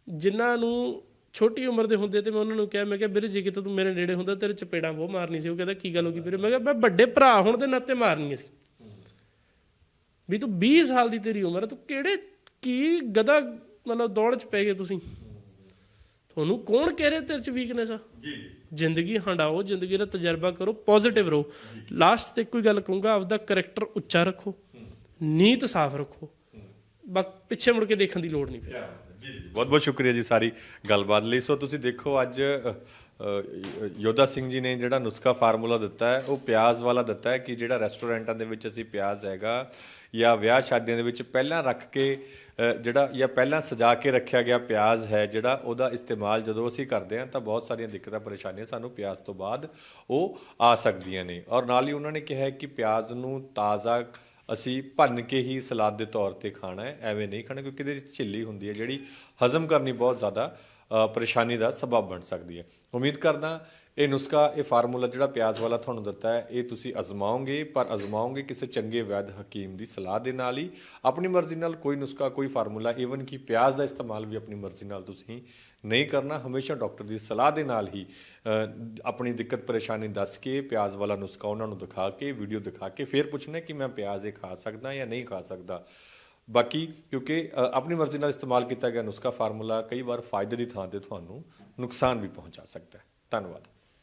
ਜਿਨ੍ਹਾਂ ਨੂੰ ਛੋਟੀ ਉਮਰ ਦੇ ਹੁੰਦੇ ਤੇ ਮੈਂ ਉਹਨਾਂ ਨੂੰ ਕਿਹਾ ਮੈਂ ਕਿਹਾ ਵੀਰੇ ਜੇ ਕਿਤੇ ਤੂੰ ਮੇਰੇ ਨੇੜੇ ਹੁੰਦਾ ਤੇਰੇ ਚਪੇੜਾਂ ਬਹੁਤ ਮਾਰਨੀ ਸੀ। ਉਹ ਕਹਿੰਦਾ ਕੀ ਗੱਲ ਹੋ ਗਈ ਵੀਰੇ? ਮੈਂ ਕਿਹਾ ਮੈਂ ਵੱਡੇ ਭਰਾ ਹੋਣ ਦੇ ਨਾਤੇ ਮਾਰਨੀ ਸੀ। ਵੀ ਤੂੰ 20 ਸਾਲ ਦੀ ਤੇਰੀ ਉਮਰ ਹੈ ਤੂੰ ਕਿਹੜੇ ਕੀ ਗਦਾ ਮਤਲਬ ਦੌੜ ਚ ਪੈ ਗਏ ਤੁਸੀਂ? ਤੁਹਾਨੂੰ ਕੌਣ ਕਹਿ ਰਿਹਾ ਤੇਰੇ ਚ ਵੀਕਨੈਸ ਆ? ਜੀ। ਜ਼ਿੰਦਗੀ ਹੰਡਾਓ ਜ਼ਿੰਦਗੀ ਦਾ ਤਜਰਬਾ ਕਰੋ ਪੋਜ਼ਿਟਿਵ ਰਹੋ। ਲਾਸਟ ਤੇ ਕੋਈ ਗੱਲ ਕਹੂੰਗਾ ਆਪਦਾ ਕਰੈਕਟਰ ਉੱਚਾ ਰੱਖੋ ਨੀਤ ਸਾਫ਼ ਰੱਖੋ। ਬਸ ਪਿੱਛੇ ਮੁੜ ਕੇ ਦੇਖਣ ਦੀ ਲੋੜ ਨਹੀਂ ਫਿਰ। ਜੀ ਬਹੁਤ ਬਹੁਤ ਸ਼ੁਕਰੀਆ ਜੀ ਸਾਰੀ ਗੱਲਬਾਤ ਲਈ। ਸੋ ਤੁਸੀਂ ਦੇਖੋ, ਅੱਜ ਯੋਧਾ ਸਿੰਘ ਜੀ ਨੇ ਜਿਹੜਾ ਨੁਸਖਾ ਫਾਰਮੂਲਾ ਦਿੱਤਾ ਹੈ, ਉਹ ਪਿਆਜ਼ ਵਾਲਾ ਦਿੱਤਾ ਹੈ ਕਿ ਜਿਹੜਾ ਰੈਸਟੋਰੈਂਟਾਂ ਦੇ ਵਿੱਚ ਅਸੀਂ ਪਿਆਜ਼ ਹੈਗਾ ਜਾਂ ਵਿਆਹ ਸ਼ਾਦੀਆਂ ਦੇ ਵਿੱਚ ਪਹਿਲਾਂ ਰੱਖ ਕੇ ਜਿਹੜਾ ਜਾਂ ਪਹਿਲਾਂ ਸਜਾ ਕੇ ਰੱਖਿਆ ਗਿਆ ਪਿਆਜ਼ ਹੈ, ਜਿਹੜਾ ਉਹਦਾ ਇਸਤੇਮਾਲ ਜਦੋਂ ਅਸੀਂ ਕਰਦੇ ਹਾਂ ਤਾਂ ਬਹੁਤ ਸਾਰੀਆਂ ਦਿੱਕਤਾਂ ਪਰੇਸ਼ਾਨੀਆਂ ਸਾਨੂੰ ਪਿਆਜ਼ ਤੋਂ ਬਾਅਦ ਉਹ ਆ ਸਕਦੀਆਂ ਨੇ। ਔਰ ਨਾਲ ਹੀ ਉਹਨਾਂ ਨੇ ਕਿਹਾ ਹੈ ਕਿ ਪਿਆਜ਼ ਨੂੰ ਤਾਜ਼ਾ ਅਸੀਂ ਭੰਨ ਕੇ ਹੀ ਸਲਾਦ ਦੇ ਤੌਰ ਤੇ ਖਾਣਾ ਹੈ, ਐਵੇਂ ਨਹੀਂ ਖਾਣਾ, ਕਿਉਂਕਿ ਇਹਦੇ ਵਿੱਚ ਝਿੱਲੀ ਹੁੰਦੀ ਹੈ, ਜਿਹੜੀ ਹਜ਼ਮ ਕਰਨੀ ਬਹੁਤ ਜ਼ਿਆਦਾ ਪਰੇਸ਼ਾਨੀ ਦਾ ਸਬਬ ਬਣ ਸਕਦੀ ਹੈ। ਉਮੀਦ ਕਰਦਾ ਇਹ ਨੁਸਖਾ, ਇਹ ਫਾਰਮੂਲਾ ਜਿਹੜਾ ਪਿਆਜ਼ ਵਾਲਾ ਤੁਹਾਨੂੰ ਦਿੱਤਾ ਹੈ, ਇਹ ਤੁਸੀਂ ਅਜ਼ਮਾਓਗੇ, ਪਰ ਅਜ਼ਮਾਓਗੇ ਕਿਸੇ ਚੰਗੇ ਵੈਦ ਹਕੀਮ ਦੀ ਸਲਾਹ ਦੇ ਨਾਲ ਹੀ। ਆਪਣੀ ਮਰਜ਼ੀ ਨਾਲ ਕੋਈ ਨੁਸਖਾ, ਕੋਈ ਫਾਰਮੂਲਾ ਈਵਨ ਕਿ ਪਿਆਜ਼ ਦਾ ਇਸਤੇਮਾਲ ਵੀ ਆਪਣੀ ਮਰਜ਼ੀ ਨਾਲ ਤੁਸੀਂ ਨਹੀਂ ਕਰਨਾ। ਹਮੇਸ਼ਾ ਡਾਕਟਰ ਦੀ ਸਲਾਹ ਦੇ ਨਾਲ ਹੀ ਆਪਣੀ ਦਿੱਕਤ ਪਰੇਸ਼ਾਨੀ ਦੱਸ ਕੇ, ਪਿਆਜ਼ ਵਾਲਾ ਨੁਸਖਾ ਉਹਨਾਂ ਨੂੰ ਦਿਖਾ ਕੇ ਵੀਡੀਓ ਦਿਖਾ ਕੇ, ਫਿਰ ਪੁੱਛਣਾ ਕਿ ਮੈਂ ਪਿਆਜ਼ ਇਹ ਖਾ ਸਕਦਾ ਜਾਂ ਨਹੀਂ ਖਾ ਸਕਦਾ। ਬਾਕੀ, ਕਿਉਂਕਿ ਆਪਣੀ ਮਰਜ਼ੀ ਨਾਲ ਇਸਤੇਮਾਲ ਕੀਤਾ ਗਿਆ ਨੁਸਖਾ ਫਾਰਮੂਲਾ ਕਈ ਵਾਰ ਫਾਇਦੇ ਦੀ ਥਾਂ ਤੇ ਤੁਹਾਨੂੰ ਨੁਕਸਾਨ ਵੀ ਪਹੁੰਚਾ ਸਕਦਾ ਹੈ। ਧੰਨਵਾਦ।